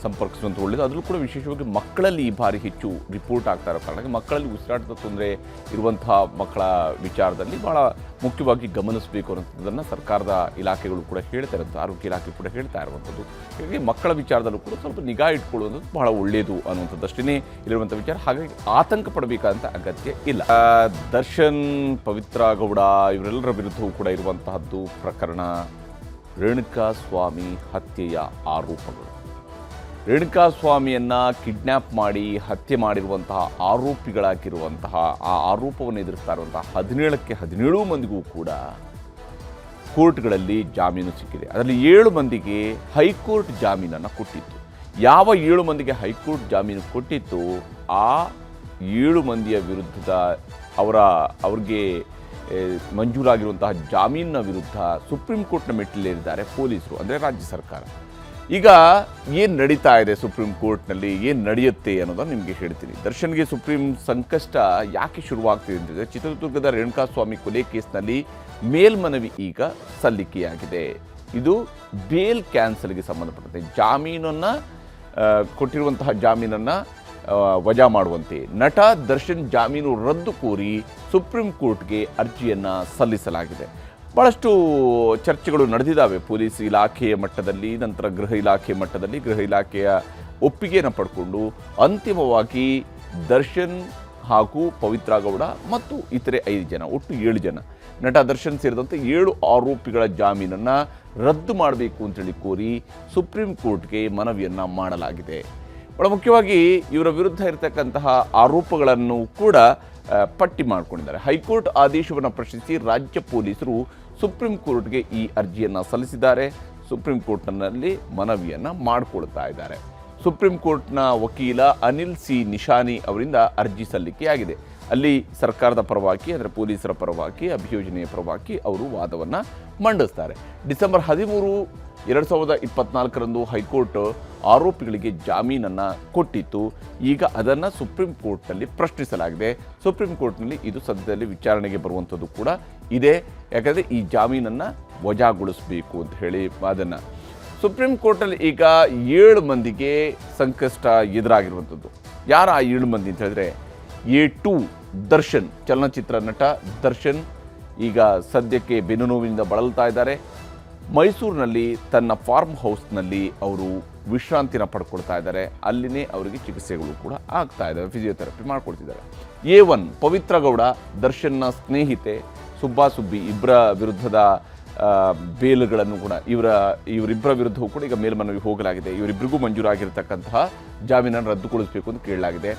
Speaker 1: ಸಂಪರ್ಕಿಸುವಂಥ ಒಳ್ಳೆಯದು ಅದರಲ್ಲೂ ಕೂಡ ವಿಶೇಷವಾಗಿ ಮಕ್ಕಳಲ್ಲಿ ಈ ಬಾರಿ ಹೆಚ್ಚು ರಿಪೋರ್ಟ್ ಆಗ್ತಾ ಇರೋ ಕಾರಣಕ್ಕೆ ಮಕ್ಕಳಲ್ಲಿ ಉಸಿರಾಟದ ತೊಂದರೆ ಇರುವಂತಹ ಮಕ್ಕಳ ವಿಚಾರದಲ್ಲಿ ಭಾಳ ಮುಖ್ಯವಾಗಿ ಗಮನಿಸಬೇಕು ಅನ್ನೋಂಥದ್ದನ್ನು ಸರ್ಕಾರದ ಇಲಾಖೆಗಳು ಕೂಡ ಹೇಳ್ತಾ ಇರೋದು. ಆರೋಗ್ಯ ಇಲಾಖೆ ಕೂಡ ಹೇಳ್ತಾ ಇರುವಂಥದ್ದು. ಹೀಗಾಗಿ ಮಕ್ಕಳ ವಿಚಾರದಲ್ಲೂ ಕೂಡ ಸ್ವಲ್ಪ ನಿಗಾ ಇಟ್ಕೊಳ್ಳುವಂಥದ್ದು ಬಹಳ ಒಳ್ಳೆಯದು ಅನ್ನುವಂಥದ್ದಷ್ಟೇ ಇಲ್ಲಿರುವಂಥ ವಿಚಾರ. ಹಾಗಾಗಿ ಆತಂಕ ಪಡಬೇಕಾದಂಥ ಅಗತ್ಯ ಇಲ್ಲ. ದರ್ಶನ್, ಪವಿತ್ರ ಗೌಡ ಇವರೆಲ್ಲರ ವಿರುದ್ಧವೂ ಕೂಡ ಇರುವಂತಹದ್ದು ಪ್ರಕರಣ ರೇಣುಕಾ ಸ್ವಾಮಿ ಹತ್ಯೆಯ ಆರೋಪಗಳು. ರೇಣುಕಾ ಸ್ವಾಮಿಯನ್ನ ಕಿಡ್ನ್ಯಾಪ್ ಮಾಡಿ ಹತ್ಯೆ ಮಾಡಿರುವಂತಹ ಆರೋಪಿಗಳಾಗಿರುವಂತಹ, ಆ ಆರೋಪವನ್ನು ಎದುರಿಸ್ತಾ ಇರುವಂತಹ ಹದಿನೇಳಕ್ಕೆ ಹದಿನೇಳು ಮಂದಿಗೂ ಕೂಡ ಕೋರ್ಟ್ಗಳಲ್ಲಿ ಜಾಮೀನು ಸಿಕ್ಕಿದೆ. ಅದರಲ್ಲಿ ಏಳು ಮಂದಿಗೆ ಹೈಕೋರ್ಟ್ ಜಾಮೀನನ್ನು ಕೊಟ್ಟಿತ್ತು. ಯಾವ ಏಳು ಮಂದಿಗೆ ಹೈಕೋರ್ಟ್ ಜಾಮೀನು ಕೊಟ್ಟಿತ್ತು? ಆ ಏಳು ಮಂದಿಯ ವಿರುದ್ಧದ ಅವರ, ಅವ್ರಿಗೆ ಮಂಜೂರಾಗಿರುವಂತಹ ಜಾಮೀನಿನ ವಿರುದ್ಧ ಸುಪ್ರೀಂ ಕೋರ್ಟ್ನ ಮೆಟ್ಟಿಲೇರಿದ್ದಾರೆ ಪೊಲೀಸರು, ಅಂದರೆ ರಾಜ್ಯ ಸರ್ಕಾರ. ಈಗ ಏನು ನಡೀತಾ ಇದೆ ಸುಪ್ರೀಂ ಕೋರ್ಟ್ನಲ್ಲಿ, ಏನು ನಡೆಯುತ್ತೆ ಅನ್ನೋದನ್ನು ನಿಮಗೆ ಹೇಳ್ತೀನಿ. ದರ್ಶನ್ಗೆ ಸುಪ್ರೀಂ ಸಂಕಷ್ಟ ಯಾಕೆ ಶುರುವಾಗ್ತಿದೆ ಅಂತಂದರೆ ಚಿತ್ರದುರ್ಗದ ರೇಣುಕಾಸ್ವಾಮಿ ಕೊಲೆ ಕೇಸ್ನಲ್ಲಿ ಮೇಲ್ಮನವಿ ಈಗ ಸಲ್ಲಿಕೆಯಾಗಿದೆ. ಇದು ಬೇಲ್ ಕ್ಯಾನ್ಸಲ್ಗೆ ಸಂಬಂಧಪಟ್ಟಂತೆ. ಜಾಮೀನನ್ನು ಕೊಟ್ಟಿರುವಂತಹ ಜಾಮೀನನ್ನು ವಜಾ ಮಾಡುವಂತೆ. ನಟ ದರ್ಶನ್ ಜಾಮೀನು ರದ್ದು ಕೋರಿ ಸುಪ್ರೀಂ ಕೋರ್ಟ್ಗೆ ಅರ್ಜಿಯನ್ನು ಸಲ್ಲಿಸಲಾಗಿದೆ. ಭಾಳಷ್ಟು ಚರ್ಚೆಗಳು ನಡೆದಿದ್ದಾವೆ. ಪೊಲೀಸ್ ಇಲಾಖೆಯ ಮಟ್ಟದಲ್ಲಿ, ನಂತರ ಗೃಹ ಇಲಾಖೆ ಮಟ್ಟದಲ್ಲಿ. ಗೃಹ ಇಲಾಖೆಯ ಒಪ್ಪಿಗೆಯನ್ನು ಪಡ್ಕೊಂಡು ಅಂತಿಮವಾಗಿ ದರ್ಶನ್ ಹಾಗೂ ಪವಿತ್ರ ಗೌಡ ಮತ್ತು ಇತರೆ ಐದು ಜನ, ಒಟ್ಟು ಏಳು ಜನ ನಟ ದರ್ಶನ್ ಸೇರಿದಂತೆ ಏಳು ಆರೋಪಿಗಳ ಜಾಮೀನನ್ನು ರದ್ದು ಮಾಡಬೇಕು ಅಂತೇಳಿ ಕೋರಿ ಸುಪ್ರೀಂ ಕೋರ್ಟ್ಗೆ ಮನವಿಯನ್ನು ಮಾಡಲಾಗಿದೆ. ಬಹಳ ಮುಖ್ಯವಾಗಿ ಇವರ ವಿರುದ್ಧ ಇರತಕ್ಕಂತಹ ಆರೋಪಗಳನ್ನು ಕೂಡ ಪಟ್ಟಿ ಮಾಡಿಕೊಂಡಿದ್ದಾರೆ. ಹೈಕೋರ್ಟ್ ಆದೇಶವನ್ನು ಪ್ರಶ್ನಿಸಿ ರಾಜ್ಯ ಪೊಲೀಸರು ಸುಪ್ರೀಂ ಕೋರ್ಟ್ಗೆ ಈ ಅರ್ಜಿಯನ್ನು ಸಲ್ಲಿಸಿದ್ದಾರೆ. ಸುಪ್ರೀಂ ಕೋರ್ಟ್ನಲ್ಲಿ ಮನವಿಯನ್ನು ಮಾಡಿಕೊಳ್ತಾ ಇದ್ದಾರೆ. ಸುಪ್ರೀಂ ಕೋರ್ಟ್ನ ವಕೀಲ ಅನಿಲ್ ಸಿ ನಿಶಾನಿ ಅವರಿಂದ ಅರ್ಜಿ ಸಲ್ಲಿಕೆಯಾಗಿದೆ. ಅಲ್ಲಿ ಸರ್ಕಾರದ ಪರವಾಗಿ ಅಂದರೆ ಪೊಲೀಸರ ಪರವಾಗಿ, ಅಭಿಯೋಜನೆಯ ಪರವಾಗಿ ಅವರು ವಾದವನ್ನು ಮಂಡಿಸ್ತಾರೆ. ಡಿಸೆಂಬರ್ ಹದಿಮೂರು ಎರಡು ಸಾವಿರದ ಇಪ್ಪತ್ನಾಲ್ಕರಂದು ಹೈಕೋರ್ಟ್ ಆರೋಪಿಗಳಿಗೆ ಜಾಮೀನನ್ನು ಕೊಟ್ಟಿತ್ತು. ಈಗ ಅದನ್ನು ಸುಪ್ರೀಂ ಕೋರ್ಟ್ನಲ್ಲಿ ಪ್ರಶ್ನಿಸಲಾಗಿದೆ. ಸುಪ್ರೀಂ ಕೋರ್ಟ್ನಲ್ಲಿ ಇದು ಸದ್ಯದಲ್ಲಿ ವಿಚಾರಣೆಗೆ ಬರುವಂಥದ್ದು ಕೂಡ ಇದೆ. ಯಾಕಂದರೆ ಈ ಜಾಮೀನನ್ನು ವಜಾಗೊಳಿಸಬೇಕು ಅಂತ ಹೇಳಿ ಅದನ್ನು. ಸುಪ್ರೀಂ ಕೋರ್ಟಲ್ಲಿ ಈಗ ಏಳು ಮಂದಿಗೆ ಸಂಕಷ್ಟ ಎದುರಾಗಿರುವಂಥದ್ದು. ಯಾರು ಆ ಏಳು ಮಂದಿ ಅಂತ ಹೇಳಿದ್ರೆ ಎ ಟು ದರ್ಶನ್, ಚಲನಚಿತ್ರ ನಟ ದರ್ಶನ್ ಈಗ ಸದ್ಯಕ್ಕೆ ಬೆನ್ನು ನೋವಿನಿಂದ ಬಳಲ್ತಾ ಇದ್ದಾರೆ. ಮೈಸೂರಿನಲ್ಲಿ ತನ್ನ ಫಾರ್ಮ್ ಹೌಸ್ನಲ್ಲಿ ಅವರು ವಿಶ್ರಾಂತಿನ ಪಡ್ಕೊಳ್ತಾ ಇದ್ದಾರೆ. ಅಲ್ಲಿನೇ ಅವರಿಗೆ ಚಿಕಿತ್ಸೆಗಳು ಕೂಡ ಆಗ್ತಾ ಇದ್ದಾವೆ. ಫಿಸಿಯೋಥೆರಪಿ ಮಾಡ್ಕೊಳ್ತಿದ್ದಾರೆ ಎ ಒನ್ ಪವಿತ್ರ ಗೌಡ, ದರ್ಶನ್ನ ಸ್ನೇಹಿತೆ, ಸುಬ್ಬಾ ಸುಬ್ಬಿ ಇಬ್ಬರ ವಿರುದ್ಧದ ಬೇಲುಗಳನ್ನು ಕೂಡ ಇವರ, ಇವರಿಬ್ಬರ ವಿರುದ್ಧವೂ ಕೂಡ ಈಗ ಮೇಲ್ಮನವಿ ಹೋಗಲಾಗಿದೆ. ಇವರಿಬ್ಬರಿಗೂ ಮಂಜೂರಾಗಿರ್ತಕ್ಕಂತಹ ಜಾಮೀನನ್ನು ರದ್ದುಗೊಳಿಸಬೇಕು ಅಂತ ಕೇಳಲಾಗಿದೆ.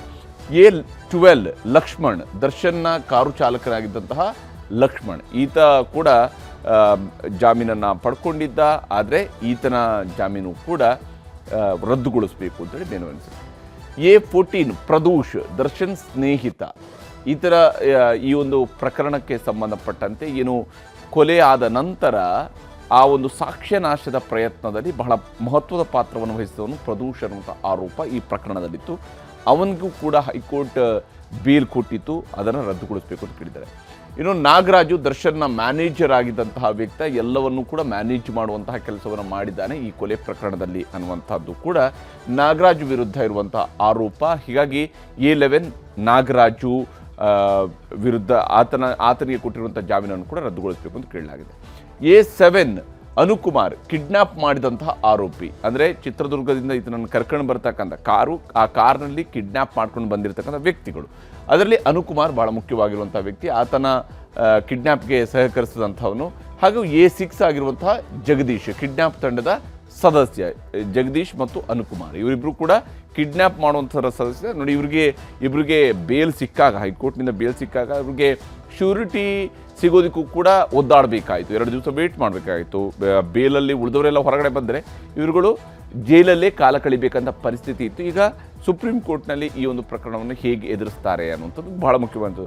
Speaker 1: ಎ ಟ್ವೆಲ್ ಲಕ್ಷ್ಮಣ್, ದರ್ಶನ್ನ ಕಾರು ಚಾಲಕನಾಗಿದ್ದಂತಹ ಲಕ್ಷ್ಮಣ್, ಈತ ಕೂಡ ಜಾಮೀನನ್ನು ಪಡ್ಕೊಂಡಿದ್ದ, ಆದರೆ ಈತನ ಜಾಮೀನು ಕೂಡ ರದ್ದುಗೊಳಿಸಬೇಕು ಅಂತೇಳಿ ನಾನು ಅನಿಸುತ್ತೆ. ಎ ಫೋರ್ಟೀನ್, ಪ್ರದೂಷ್, ದರ್ಶನ್ ಸ್ನೇಹಿತ. ಈ ಥರ ಈ ಒಂದು ಪ್ರಕರಣಕ್ಕೆ ಸಂಬಂಧಪಟ್ಟಂತೆ ಏನು ಕೊಲೆ ಆದ ನಂತರ ಆ ಒಂದು ಸಾಕ್ಷ್ಯನಾಶದ ಪ್ರಯತ್ನದಲ್ಲಿ ಬಹಳ ಮಹತ್ವದ ಪಾತ್ರವನ್ನು ವಹಿಸಿದವನು ಪ್ರದೂಷ್ ಅನ್ನುವಂಥ ಆರೋಪ ಈ ಪ್ರಕರಣದಲ್ಲಿತ್ತು. ಅವನಿಗೂ ಕೂಡ ಹೈಕೋರ್ಟ್ ಬೇಲ್ ಕೊಟ್ಟಿತ್ತು. ಅದನ್ನು ರದ್ದುಗೊಳಿಸಬೇಕು ಅಂತ ಕೇಳಿದ್ದಾರೆ. ಇನ್ನು ನಾಗರಾಜು ದರ್ಶನ್ನ ಮ್ಯಾನೇಜರ್ ಆಗಿದ್ದಂತಹ ವ್ಯಕ್ತಿ ಎಲ್ಲವನ್ನೂ ಕೂಡ ಮ್ಯಾನೇಜ್ ಮಾಡುವಂತಹ ಕೆಲಸವನ್ನು ಮಾಡಿದ್ದಾನೆ ಈ ಕೊಲೆ ಪ್ರಕರಣದಲ್ಲಿ ಅನ್ನುವಂಥದ್ದು ಕೂಡ ನಾಗರಾಜು ವಿರುದ್ಧ ಇರುವಂತಹ ಆರೋಪ. ಹೀಗಾಗಿ ಎ ಲೆವೆನ್ ನಾಗರಾಜು ವಿರುದ್ಧ ಆತನ, ಆತನಿಗೆ ಕೊಟ್ಟಿರುವಂಥ ಜಾಮೀನನ್ನು ಕೂಡ ರದ್ದುಗೊಳಿಸಬೇಕು ಅಂತ ಕೇಳಲಾಗಿದೆ. ಎ ಸೆವೆನ್ ಅನುಕುಮಾರ್ ಕಿಡ್ನಾಪ್ ಮಾಡಿದಂತಹ ಆರೋಪಿ. ಅಂದರೆ ಚಿತ್ರದುರ್ಗದಿಂದ ಇದನ್ನು ಕರ್ಕೊಂಡು ಬರ್ತಕ್ಕಂಥ ಕಾರು, ಆ ಕಾರ್ನಲ್ಲಿ ಕಿಡ್ನಾಪ್ ಮಾಡ್ಕೊಂಡು ಬಂದಿರತಕ್ಕಂಥ ವ್ಯಕ್ತಿಗಳು. ಅದರಲ್ಲಿ ಅನುಕುಮಾರ್ ಬಹಳ ಮುಖ್ಯವಾಗಿರುವಂಥ ವ್ಯಕ್ತಿ. ಆತನ ಕಿಡ್ನಾಪ್ಗೆ ಸಹಕರಿಸಿದಂಥವನು. ಹಾಗೂ ಎ ಸಿಕ್ಸ್ ಆಗಿರುವಂತಹ ಜಗದೀಶ್, ಕಿಡ್ನಾಪ್ ತಂಡದ ಸದಸ್ಯ ಜಗದೀಶ್ ಮತ್ತು ಅನುಕುಮಾರ್. ಇವರಿಬ್ಬರು ಕೂಡ ಕಿಡ್ನಾಪ್ ಮಾಡುವಂಥ ಸದಸ್ಯ. ನೋಡಿ, ಇವರಿಗೆ ಇಬ್ಬರಿಗೆ ಬೇಲ್ ಸಿಕ್ಕಾಗ, ಹೈಕೋರ್ಟ್ನಿಂದ ಬೇಲ್ ಸಿಕ್ಕಾಗ, ಇವ್ರಿಗೆ ಶ್ಯೂರಿಟಿ ಸಿಗೋದಕ್ಕೂ ಕೂಡ ಒದ್ದಾಡಬೇಕಾಯಿತು. ಎರಡು ದಿವಸ ವೇಟ್ ಮಾಡಬೇಕಾಯಿತು. ಬೇಲಲ್ಲಿ ಉಳಿದವರೆಲ್ಲ ಹೊರಗಡೆ ಬಂದರೆ ಇವರುಗಳು ಜೈಲಲ್ಲೇ ಕಾಲ ಕಳಿಬೇಕಂತ ಪರಿಸ್ಥಿತಿ ಇತ್ತು. ಈಗ ಸುಪ್ರೀಂ ಕೋರ್ಟ್ನಲ್ಲಿ ಈ ಒಂದು ಪ್ರಕರಣವನ್ನು ಹೇಗೆ ಎದುರಿಸ್ತಾರೆ ಅನ್ನುವಂಥದ್ದು ಬಹಳ ಮುಖ್ಯವಾದದ್ದು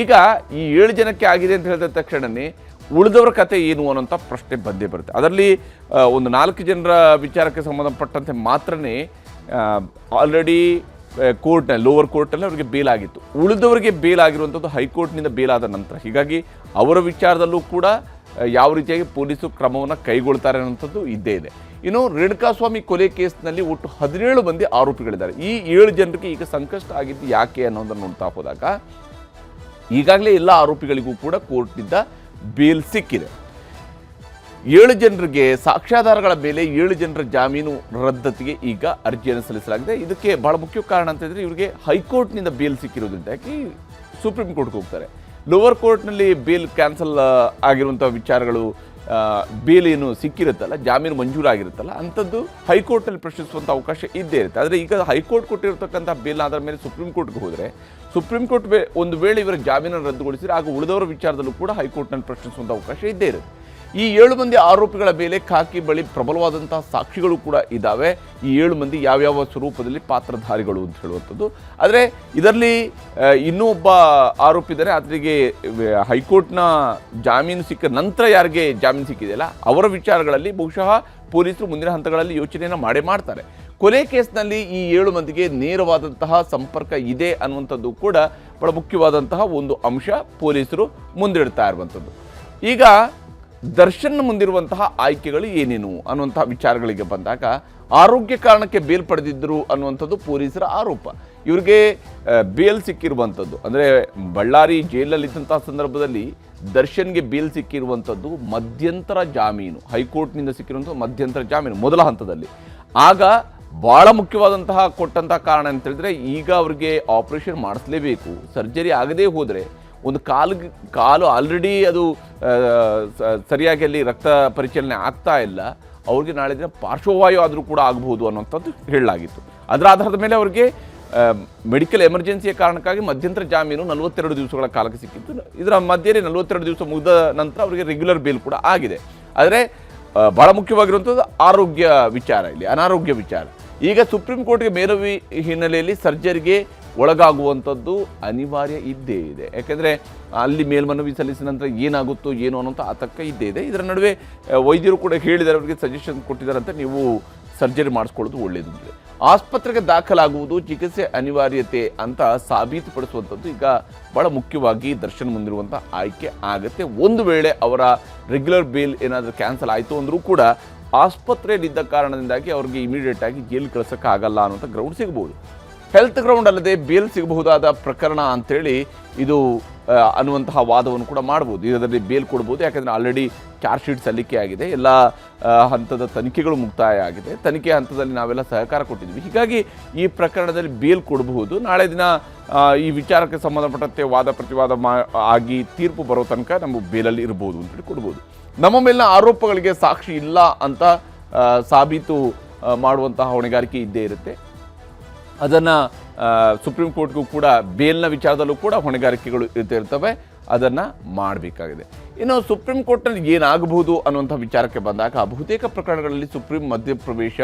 Speaker 1: ಈಗ ಈ ಏಳು ಜನಕ್ಕೆ ಆಗಿದೆ ಅಂತ ಹೇಳಿದ ತಕ್ಷಣವೇ ಉಳಿದವರ ಕತೆ ಏನು ಅನ್ನೋಂಥ ಪ್ರಶ್ನೆ ಬಂದೇ ಬರುತ್ತೆ. ಅದರಲ್ಲಿ ಒಂದು ನಾಲ್ಕು ಜನರ ವಿಚಾರಕ್ಕೆ ಸಂಬಂಧಪಟ್ಟಂತೆ ಮಾತ್ರನೇ ಆಲ್ರೆಡಿ ಕೋರ್ಟ್ನಲ್ಲಿ ಲೋವರ್ ಕೋರ್ಟಲ್ಲಿ ಅವರಿಗೆ ಬೇಲ್ ಆಗಿತ್ತು ಉಳಿದವರಿಗೆ ಬೇಲ್ ಆಗಿರುವಂಥದ್ದು ಹೈಕೋರ್ಟ್ನಿಂದ ಬೇಲ್ ಆದ ನಂತರ. ಹೀಗಾಗಿ ಅವರ ವಿಚಾರದಲ್ಲೂ ಕೂಡ ಯಾವ ರೀತಿಯಾಗಿ ಪೊಲೀಸರು ಕ್ರಮವನ್ನು ಕೈಗೊಳ್ತಾರೆ ಅನ್ನೋಂಥದ್ದು ಇದ್ದೇ ಇದೆ. ಇನ್ನು ರೇಣುಕಾಸ್ವಾಮಿ ಕೊಲೆ ಕೇಸ್ನಲ್ಲಿ ಒಟ್ಟು ಹದಿನೇಳು ಮಂದಿ ಆರೋಪಿಗಳಿದ್ದಾರೆ. ಈ ಏಳು ಜನರಿಗೆ ಈಗ ಸಂಕಷ್ಟ ಆಗಿದ್ದು ಯಾಕೆ ಅನ್ನೋದನ್ನು ನೋಡ್ತಾ ಹೋದಾಗ, ಈಗಾಗಲೇ ಎಲ್ಲ ಆರೋಪಿಗಳಿಗೂ ಕೂಡ ಕೋರ್ಟ್ನಿಂದ ಬೇಲ್ ಸಿಕ್ಕಿದೆ. ಏಳು ಜನರಿಗೆ ಸಾಕ್ಷ್ಯಾಧಾರಗಳ ಮೇಲೆ ಏಳು ಜನರ ಜಾಮೀನು ರದ್ದತಿಗೆ ಈಗ ಅರ್ಜಿಯನ್ನು ಸಲ್ಲಿಸಲಾಗಿದೆ. ಇದಕ್ಕೆ ಬಹಳ ಮುಖ್ಯ ಕಾರಣ ಅಂತ ಹೇಳಿದ್ರೆ ಇವರಿಗೆ ಹೈಕೋರ್ಟ್ನಿಂದ ಬೇಲ್ ಸಿಕ್ಕಿರೋದ್ರಿಂದಾಗಿ ಸುಪ್ರೀಂ ಕೋರ್ಟ್ಗೆ ಹೋಗ್ತಾರೆ. ಲೋವರ್ ಕೋರ್ಟ್ನಲ್ಲಿ ಬೇಲ್ ಕ್ಯಾನ್ಸಲ್ ಆಗಿರುವಂಥ ವಿಚಾರಗಳು ಬೇಲ್ ಏನು ಸಿಕ್ಕಿರುತ್ತಲ್ಲ, ಜಾಮೀನು ಮಂಜೂರಾಗಿರುತ್ತಲ್ಲ, ಅಂಥದ್ದು ಹೈಕೋರ್ಟ್ನಲ್ಲಿ ಪ್ರಶ್ನಿಸುವಂಥ ಅವಕಾಶ ಇದ್ದೇ ಇರುತ್ತೆ. ಆದರೆ ಈಗ ಹೈಕೋರ್ಟ್ ಕೊಟ್ಟಿರತಕ್ಕಂಥ ಬೇಲ್ ಅದರ ಮೇಲೆ ಸುಪ್ರೀಂ ಕೋರ್ಟ್ಗೆ ಹೋದರೆ, ಸುಪ್ರೀಂ ಕೋರ್ಟ್ ಒಂದು ವೇಳೆ ಇವರ ಜಾಮೀನನ್ನು ರದ್ದುಗೊಳಿಸಿದರೆ, ಆಗ ಉಳಿದವರ ವಿಚಾರದಲ್ಲೂ ಕೂಡ ಹೈಕೋರ್ಟ್ನಲ್ಲಿ ಪ್ರಶ್ನಿಸುವಂಥ ಅವಕಾಶ ಇದ್ದೇ ಇರುತ್ತೆ. ಈ ಏಳು ಮಂದಿ ಆರೋಪಿಗಳ ಮೇಲೆ ಖಾಕಿ ಬಳಿ ಪ್ರಬಲವಾದಂತಹ ಸಾಕ್ಷಿಗಳು ಕೂಡ ಇದ್ದಾವೆ. ಈ ಏಳು ಮಂದಿ ಯಾವ್ಯಾವ ಸ್ವರೂಪದಲ್ಲಿ ಪಾತ್ರಧಾರಿಗಳು ಅಂತ ಹೇಳುವಂಥದ್ದು. ಆದರೆ ಇದರಲ್ಲಿ ಇನ್ನೂ ಒಬ್ಬ ಆರೋಪಿ ಇದ್ದಾರೆ ಹೈಕೋರ್ಟ್ನ ಜಾಮೀನು ಸಿಕ್ಕ ನಂತರ ಯಾರಿಗೆ ಜಾಮೀನು ಸಿಕ್ಕಿದೆಯಲ್ಲ, ಅವರ ವಿಚಾರಗಳಲ್ಲಿ ಬಹುಶಃ ಪೊಲೀಸರು ಮುಂದಿನ ಹಂತಗಳಲ್ಲಿ ಯೋಚನೆಯನ್ನು ಮಾಡೇ ಮಾಡ್ತಾರೆ. ಕೊಲೆ ಕೇಸ್ನಲ್ಲಿ ಈ ಏಳು ಮಂದಿಗೆ ನೇರವಾದಂತಹ ಸಂಪರ್ಕ ಇದೆ ಅನ್ನುವಂಥದ್ದು ಕೂಡ ಬಹಳ ಮುಖ್ಯವಾದಂತಹ ಒಂದು ಅಂಶ ಪೊಲೀಸರು ಮುಂದಿಡ್ತಾ ಇರುವಂಥದ್ದು. ಈಗ ದರ್ಶನ್ ಮುಂದಿರುವಂತಹ ಆಯ್ಕೆಗಳು ಏನೇನು ಅನ್ನುವಂತಹ ವಿಚಾರಗಳಿಗೆ ಬಂದಾಗ ಆರೋಗ್ಯ ಕಾರಣಕ್ಕೆ ಬೇಲ್ ಪಡೆದಿದ್ದರು ಅನ್ನುವಂಥದ್ದು ಪೊಲೀಸರ ಆರೋಪ. ಇವರಿಗೆ ಬೇಲ್ ಸಿಕ್ಕಿರುವಂಥದ್ದು. ಅಂದರೆ ಬಳ್ಳಾರಿ ಜೈಲಲ್ಲಿದ್ದಂತಹ ಸಂದರ್ಭದಲ್ಲಿ ದರ್ಶನ್ಗೆ ಬೇಲ್ ಸಿಕ್ಕಿರುವಂಥದ್ದು ಮಧ್ಯಂತರ ಜಾಮೀನು. ಹೈಕೋರ್ಟ್ನಿಂದ ಸಿಕ್ಕಿರುವಂಥ ಮಧ್ಯಂತರ ಜಾಮೀನು ಮೊದಲ ಹಂತದಲ್ಲಿ. ಆಗ ಭಾಳ ಮುಖ್ಯವಾದಂತಹ ಕೊಟ್ಟಂತಹ ಕಾರಣ ಅಂತ ಹೇಳಿದ್ರೆ ಈಗ ಅವ್ರಿಗೆ ಆಪರೇಷನ್ ಮಾಡಿಸಲೇಬೇಕು. ಸರ್ಜರಿ ಆಗದೇ ಹೋದರೆ ಒಂದು ಕಾಲು ಕಾಲು ಆಲ್ರೆಡಿ ಅದು ಸರಿಯಾಗಿ ಅಲ್ಲಿ ರಕ್ತ ಪರಿಚಲನೆ ಆಗ್ತಾ ಇಲ್ಲ. ಅವ್ರಿಗೆ ನಾಳೆ ದಿನ ಪಾರ್ಶ್ವವಾಯು ಆದರೂ ಕೂಡ ಆಗಬಹುದು ಅನ್ನೋಂಥದ್ದು ಹೇಳಲಾಗಿತ್ತು. ಅದರ ಆಧಾರದ ಮೇಲೆ ಅವರಿಗೆ ಮೆಡಿಕಲ್ ಎಮರ್ಜೆನ್ಸಿಯ ಕಾರಣಕ್ಕಾಗಿ ಮಧ್ಯಂತರ ಜಾಮೀನು ನಲವತ್ತೆರಡು ದಿವಸಗಳ ಕಾಲಕ್ಕೆ ಸಿಕ್ಕಿತ್ತು. ಇದರ ಮಧ್ಯೆ ನಲವತ್ತೆರಡು ದಿವಸ ಮುಗಿದ ನಂತರ ಅವರಿಗೆ ರೆಗ್ಯುಲರ್ ಬೇಲ್ ಕೂಡ ಆಗಿದೆ. ಆದರೆ ಭಾಳ ಮುಖ್ಯವಾಗಿರುವಂಥದ್ದು ಆರೋಗ್ಯ ವಿಚಾರ ಇಲ್ಲಿ, ಅನಾರೋಗ್ಯ ವಿಚಾರ. ಈಗ ಸುಪ್ರೀಂ ಕೋರ್ಟ್ಗೆ ಮೇಲವಿ ಹಿನ್ನೆಲೆಯಲ್ಲಿ ಸರ್ಜರಿಗೆ ಒಳಗಾಗುವಂಥದ್ದು ಅನಿವಾರ್ಯ ಇದ್ದೇ ಇದೆ. ಯಾಕೆಂದರೆ ಅಲ್ಲಿ ಮೇಲ್ಮನವಿ ಸಲ್ಲಿಸಿದ ನಂತರ ಏನಾಗುತ್ತೋ ಏನೋ ಅನ್ನೋಂಥ ಆತಂಕ ಇದ್ದೇ ಇದೆ. ಇದರ ನಡುವೆ ವೈದ್ಯರು ಕೂಡ ಹೇಳಿದ್ದಾರೆ, ಅವರಿಗೆ ಸಜೆಷನ್ ಕೊಟ್ಟಿದ್ದಾರಂತೆ ನೀವು ಸರ್ಜರಿ ಮಾಡಿಸ್ಕೊಳ್ಳೋದು ಒಳ್ಳೆಯದು. ಆಸ್ಪತ್ರೆಗೆ ದಾಖಲಾಗುವುದು ಚಿಕಿತ್ಸೆ ಅನಿವಾರ್ಯತೆ ಅಂತ ಸಾಬೀತುಪಡಿಸುವಂಥದ್ದು ಈಗ ಬಹಳ ಮುಖ್ಯವಾಗಿ ದರ್ಶನ ಮುಂದಿರುವಂಥ ಆಯ್ಕೆ ಆಗುತ್ತೆ. ಒಂದು ವೇಳೆ ಅವರ ರೆಗ್ಯುಲರ್ ಬೇಲ್ ಏನಾದರೂ ಕ್ಯಾನ್ಸಲ್ ಆಯಿತು ಅಂದರೂ ಕೂಡ ಆಸ್ಪತ್ರೆಯಲ್ಲಿದ್ದ ಕಾರಣದಿಂದಾಗಿ ಅವ್ರಿಗೆ ಇಮಿಡಿಯೇಟ್ ಆಗಿ ಜೈಲು ಕಳ್ಸೋಕ್ಕಾಗಲ್ಲ ಅನ್ನೋಂಥ ಗ್ರೌಂಡ್ ಸಿಗ್ಬೋದು. ಹೆಲ್ತ್ ಗ್ರೌಂಡ್ ಅಲ್ಲದೆ ಬೇಲ್ ಸಿಗಬಹುದಾದ ಪ್ರಕರಣ ಅಂತೇಳಿ ಇದು ಅನ್ನುವಂತಹ ವಾದವನ್ನು ಕೂಡ ಮಾಡ್ಬೋದು. ಇದರಲ್ಲಿ ಬೇಲ್ ಕೊಡ್ಬೋದು. ಯಾಕಂದರೆ ಆಲ್ರೆಡಿ ಚಾರ್ಜ್ ಶೀಟ್ ಸಲ್ಲಿಕೆ ಆಗಿದೆ. ಎಲ್ಲ ಹಂತದ ತನಿಖೆಗಳು ಮುಕ್ತಾಯ ಆಗಿದೆ. ತನಿಖೆ ಹಂತದಲ್ಲಿ ನಾವೆಲ್ಲ ಸಹಕಾರ ಕೊಟ್ಟಿದ್ವಿ ಹೀಗಾಗಿ ಈ ಪ್ರಕರಣದಲ್ಲಿ ಬೇಲ್ ಕೊಡಬಹುದು. ನಾಳೆ ದಿನ ಈ ವಿಚಾರಕ್ಕೆ ಸಂಬಂಧಪಟ್ಟಂತೆ ವಾದ ಪ್ರತಿವಾದ ಮಾ, ಆಗಿ ತೀರ್ಪು ಬರೋ ತನಕ ನಮ್ಮ ಬೇಲಲ್ಲಿ ಇರ್ಬೋದು ಅಂತೇಳಿ ಕೊಡ್ಬೋದು. ನಮ್ಮ ಮೇಲಿನ ಆರೋಪಗಳಿಗೆ ಸಾಕ್ಷಿ ಇಲ್ಲ ಅಂತ ಸಾಬೀತು ಮಾಡುವಂತಹ ಹೊಣೆಗಾರಿಕೆ ಇದ್ದೇ ಇರುತ್ತೆ. ಅದನ್ನು ಸುಪ್ರೀಂ ಕೋರ್ಟ್ಗೂ ಕೂಡ ಬೇಲ್ನ ವಿಚಾರದಲ್ಲೂ ಕೂಡ ಹೊಣೆಗಾರಿಕೆಗಳು ಇರ್ತಾ ಇರ್ತವೆ. ಅದನ್ನು ಮಾಡಬೇಕಾಗಿದೆ. ಇನ್ನು ಸುಪ್ರೀಂ ಕೋರ್ಟ್ನಲ್ಲಿ ಏನಾಗಬಹುದು ಅನ್ನುವಂಥ ವಿಚಾರಕ್ಕೆ ಬಂದಾಗ, ಬಹುತೇಕ ಪ್ರಕರಣಗಳಲ್ಲಿ ಸುಪ್ರೀಂ ಮಧ್ಯಪ್ರವೇಶ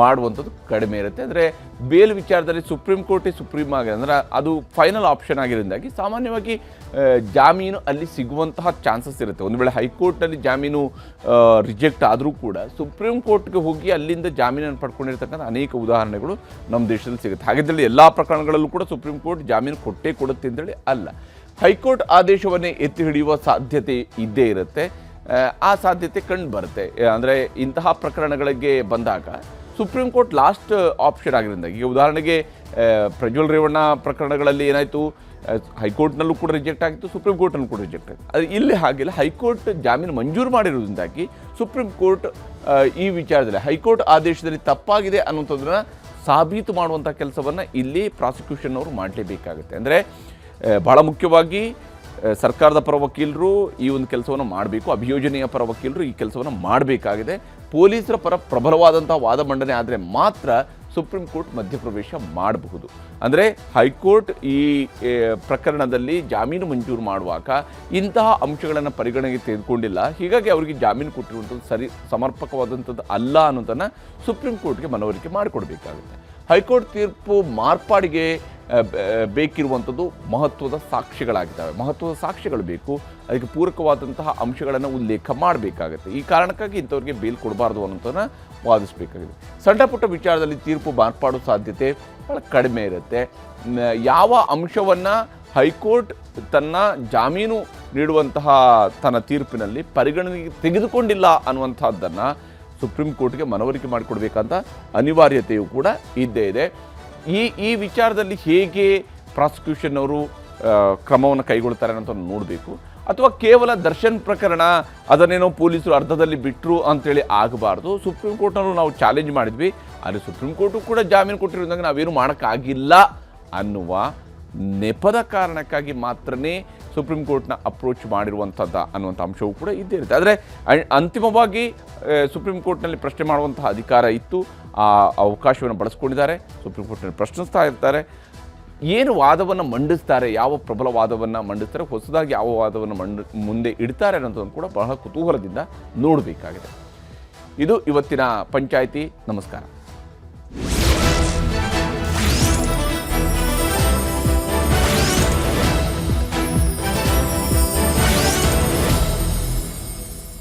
Speaker 1: ಮಾಡುವಂಥದ್ದು ಕಡಿಮೆ ಇರುತ್ತೆ. ಅಂದರೆ ಬೇಲ್ ವಿಚಾರದಲ್ಲಿ ಸುಪ್ರೀಂ ಕೋರ್ಟೇ ಸುಪ್ರೀಂ ಆಗಿದೆ. ಅಂದರೆ ಅದು ಫೈನಲ್ ಆಪ್ಷನ್ ಆಗಿರೋದ್ರಿಂದಾಗಿ ಸಾಮಾನ್ಯವಾಗಿ ಜಾಮೀನು ಅಲ್ಲಿ ಸಿಗುವಂತಹ ಚಾನ್ಸಸ್ ಇರುತ್ತೆ. ಒಂದು ವೇಳೆ ಹೈಕೋರ್ಟ್ನಲ್ಲಿ ಜಾಮೀನು ರಿಜೆಕ್ಟ್ ಆದರೂ ಕೂಡ ಸುಪ್ರೀಂ ಕೋರ್ಟ್ಗೆ ಹೋಗಿ ಅಲ್ಲಿಂದ ಜಾಮೀನನ್ನು ಪಡ್ಕೊಂಡಿರ್ತಕ್ಕಂಥ ಅನೇಕ ಉದಾಹರಣೆಗಳು ನಮ್ಮ ದೇಶದಲ್ಲಿ ಸಿಗುತ್ತೆ. ಹಾಗಿದ್ದಲ್ಲಿ ಎಲ್ಲ ಪ್ರಕರಣಗಳಲ್ಲೂ ಕೂಡ ಸುಪ್ರೀಂ ಕೋರ್ಟ್ ಜಾಮೀನು ಕೊಟ್ಟೇ ಕೊಡುತ್ತೆ ಅಂತೇಳಿ ಅಲ್ಲ. ಹೈಕೋರ್ಟ್ ಆದೇಶವನ್ನೇ ಎತ್ತಿ ಹಿಡಿಯುವ ಸಾಧ್ಯತೆ ಇದ್ದೇ ಇರುತ್ತೆ. ಆ, ಆ ಸಾಧ್ಯತೆ ಕಂಡು ಬರುತ್ತೆ. ಅಂದರೆ ಇಂತಹ ಪ್ರಕರಣಗಳಿಗೆ ಬಂದಾಗ ಸುಪ್ರೀಂ ಕೋರ್ಟ್ ಲಾಸ್ಟ್ ಆಪ್ಷನ್ ಆಗಿರೋದ್ರಿಂದ. ಈಗ ಉದಾಹರಣೆಗೆ ಪ್ರಜ್ವಲ್ ರೇವಣ್ಣ ಪ್ರಕರಣಗಳಲ್ಲಿ ಏನಾಯಿತು? ಹೈಕೋರ್ಟ್ನಲ್ಲೂ ಕೂಡ ರಿಜೆಕ್ಟ್ ಆಗಿತ್ತು, ಸುಪ್ರೀಂ ಕೋರ್ಟ್ನಲ್ಲೂ ಕೂಡ ರಿಜೆಕ್ಟ್ ಆಗಿತ್ತು. ಅದು ಇಲ್ಲಿ ಹಾಗಿಲ್ಲ. ಹೈಕೋರ್ಟ್ ಜಾಮೀನು ಮಂಜೂರು ಮಾಡಿರೋದ್ರಿಂದಾಗಿ ಸುಪ್ರೀಂ ಕೋರ್ಟ್ ಈ ವಿಚಾರದಲ್ಲಿ, ಹೈಕೋರ್ಟ್ ಆದೇಶದಲ್ಲಿ ತಪ್ಪಾಗಿದೆ ಅನ್ನುವಂಥದ್ದನ್ನ ಸಾಬೀತು ಮಾಡುವಂಥ ಕೆಲಸವನ್ನು ಇಲ್ಲಿ ಪ್ರಾಸಿಕ್ಯೂಷನ್ ಅವರು ಮಾಡಲೇಬೇಕಾಗುತ್ತೆ. ಅಂದರೆ ಬಹಳ ಮುಖ್ಯವಾಗಿ ಸರ್ಕಾರದ ಪರ ವಕೀಲರು ಈ ಒಂದು ಕೆಲಸವನ್ನು ಮಾಡಬೇಕು, ಅಭಿಯೋಜನೆಯ ಪರ ವಕೀಲರು ಈ ಕೆಲಸವನ್ನು ಮಾಡಬೇಕಾಗಿದೆ. ಪೊಲೀಸರ ಪರ ಪ್ರಬಲವಾದಂಥ ವಾದ ಮಂಡನೆ ಆದರೆ ಮಾತ್ರ ಸುಪ್ರೀಂ ಕೋರ್ಟ್ ಮಧ್ಯಪ್ರವೇಶ ಮಾಡಬಹುದು. ಅಂದರೆ ಹೈಕೋರ್ಟ್ ಈ ಪ್ರಕರಣದಲ್ಲಿ ಜಾಮೀನು ಮಂಜೂರು ಮಾಡುವಾಗ ಇಂತಹ ಅಂಶಗಳನ್ನು ಪರಿಗಣನೆಗೆ ತೆಗೆದುಕೊಂಡಿಲ್ಲ. ಹೀಗಾಗಿ ಅವರಿಗೆ ಜಾಮೀನು ಕೊಟ್ಟಿರುವಂಥದ್ದು ಸರಿ, ಸಮರ್ಪಕವಾದಂಥದ್ದು ಅಲ್ಲ ಅನ್ನೋದನ್ನು ಸುಪ್ರೀಂ ಕೋರ್ಟ್ಗೆ ಮನವರಿಕೆ ಮಾಡಿಕೊಡಬೇಕಾಗುತ್ತೆ. ಹೈಕೋರ್ಟ್ ತೀರ್ಪು ಮಾರ್ಪಾಡಿಗೆ ಬೇಕಿರುವಂಥದ್ದು ಮಹತ್ವದ ಸಾಕ್ಷಿಗಳಾಗಿದ್ದಾವೆ ಮಹತ್ವದ ಸಾಕ್ಷಿಗಳು ಬೇಕು. ಅದಕ್ಕೆ ಪೂರಕವಾದಂತಹ ಅಂಶಗಳನ್ನು ಉಲ್ಲೇಖ ಮಾಡಬೇಕಾಗುತ್ತೆ. ಈ ಕಾರಣಕ್ಕಾಗಿ ಇಂಥವ್ರಿಗೆ ಬೇಲ್ ಕೊಡಬಾರ್ದು ಅನ್ನೋದನ್ನು ವಾದಿಸಬೇಕಾಗಿದೆ. ಸಣ್ಣ ಪುಟ್ಟ ವಿಚಾರದಲ್ಲಿ ತೀರ್ಪು ಮಾರ್ಪಾಡೋ ಸಾಧ್ಯತೆ ಭಾಳ ಕಡಿಮೆ ಇರುತ್ತೆ. ಯಾವ ಅಂಶವನ್ನು ಹೈಕೋರ್ಟ್ ತನ್ನ ಜಾಮೀನು ನೀಡುವಂತಹ ತನ್ನ ತೀರ್ಪಿನಲ್ಲಿ ಪರಿಗಣನೆಗೆ ತೆಗೆದುಕೊಂಡಿಲ್ಲ ಅನ್ನುವಂಥದ್ದನ್ನು ಸುಪ್ರೀಂ ಕೋರ್ಟ್ಗೆ ಮನವರಿಕೆ ಮಾಡಿಕೊಡ್ಬೇಕಂತ ಅನಿವಾರ್ಯತೆಯೂ ಕೂಡ ಇದ್ದೇ ಇದೆ. ಈ ಈ ವಿಚಾರದಲ್ಲಿ ಹೇಗೆ ಪ್ರಾಸಿಕ್ಯೂಷನ್ ಅವರು ಕ್ರಮವನ್ನು ಕೈಗೊಳ್ತಾರೆ ಅಂತ ನೋಡಬೇಕು. ಅಥವಾ ಕೇವಲ ದರ್ಶನ್ ಪ್ರಕರಣ, ಅದನ್ನೇನೋ ಪೊಲೀಸರು ಅರ್ಧದಲ್ಲಿ ಬಿಟ್ಟರು ಅಂತೇಳಿ ಆಗಬಾರ್ದು. ಸುಪ್ರೀಂ ಕೋರ್ಟ್ನಲ್ಲೂ ನಾವು ಚಾಲೆಂಜ್ ಮಾಡಿದ್ವಿ. ಆದರೆ ಸುಪ್ರೀಂ ಕೋರ್ಟು ಕೂಡ ಜಾಮೀನು ಕೊಟ್ಟಿರೋದಾಗ ನಾವೇನು ಮಾಡೋಕ್ಕಾಗಿಲ್ಲ ಅನ್ನುವ ನೆಪದ ಕಾರಣಕ್ಕಾಗಿ ಮಾತ್ರನೇ ಸುಪ್ರೀಂ ಕೋರ್ಟ್ನ ಅಪ್ರೋಚ್ ಮಾಡಿರುವಂಥದ್ದು ಅನ್ನುವಂಥ ಅಂಶವೂ ಕೂಡ ಇದ್ದೇ ಇರುತ್ತೆ. ಆದರೆ ಅಂತಿಮವಾಗಿ ಸುಪ್ರೀಂ ಕೋರ್ಟ್ನಲ್ಲಿ ಪ್ರಶ್ನೆ ಮಾಡುವಂತಹ ಅಧಿಕಾರ ಇತ್ತು. ಆ ಅವಕಾಶವನ್ನು ಬಳಸ್ಕೊಂಡಿದ್ದಾರೆ. ಸುಪ್ರೀಂ ಕೋರ್ಟ್ನಲ್ಲಿ ಪ್ರಶ್ನಿಸ್ತಾ ಇರ್ತಾರೆ. ಏನು ವಾದವನ್ನು ಮಂಡಿಸ್ತಾರೆ, ಯಾವ ಪ್ರಬಲ ವಾದವನ್ನು ಮಂಡಿಸ್ತಾರೆ, ಹೊಸದಾಗಿ ಯಾವ ವಾದವನ್ನು ಮಂಡ, ಮುಂದೆ ಇಡ್ತಾರೆ ಅನ್ನೋದನ್ನು ಕೂಡ ಬಹಳ ಕುತೂಹಲದಿಂದ ನೋಡಬೇಕಾಗಿದೆ. ಇದು ಇವತ್ತಿನ ಪಂಚಾಯಿತಿ. ನಮಸ್ಕಾರ.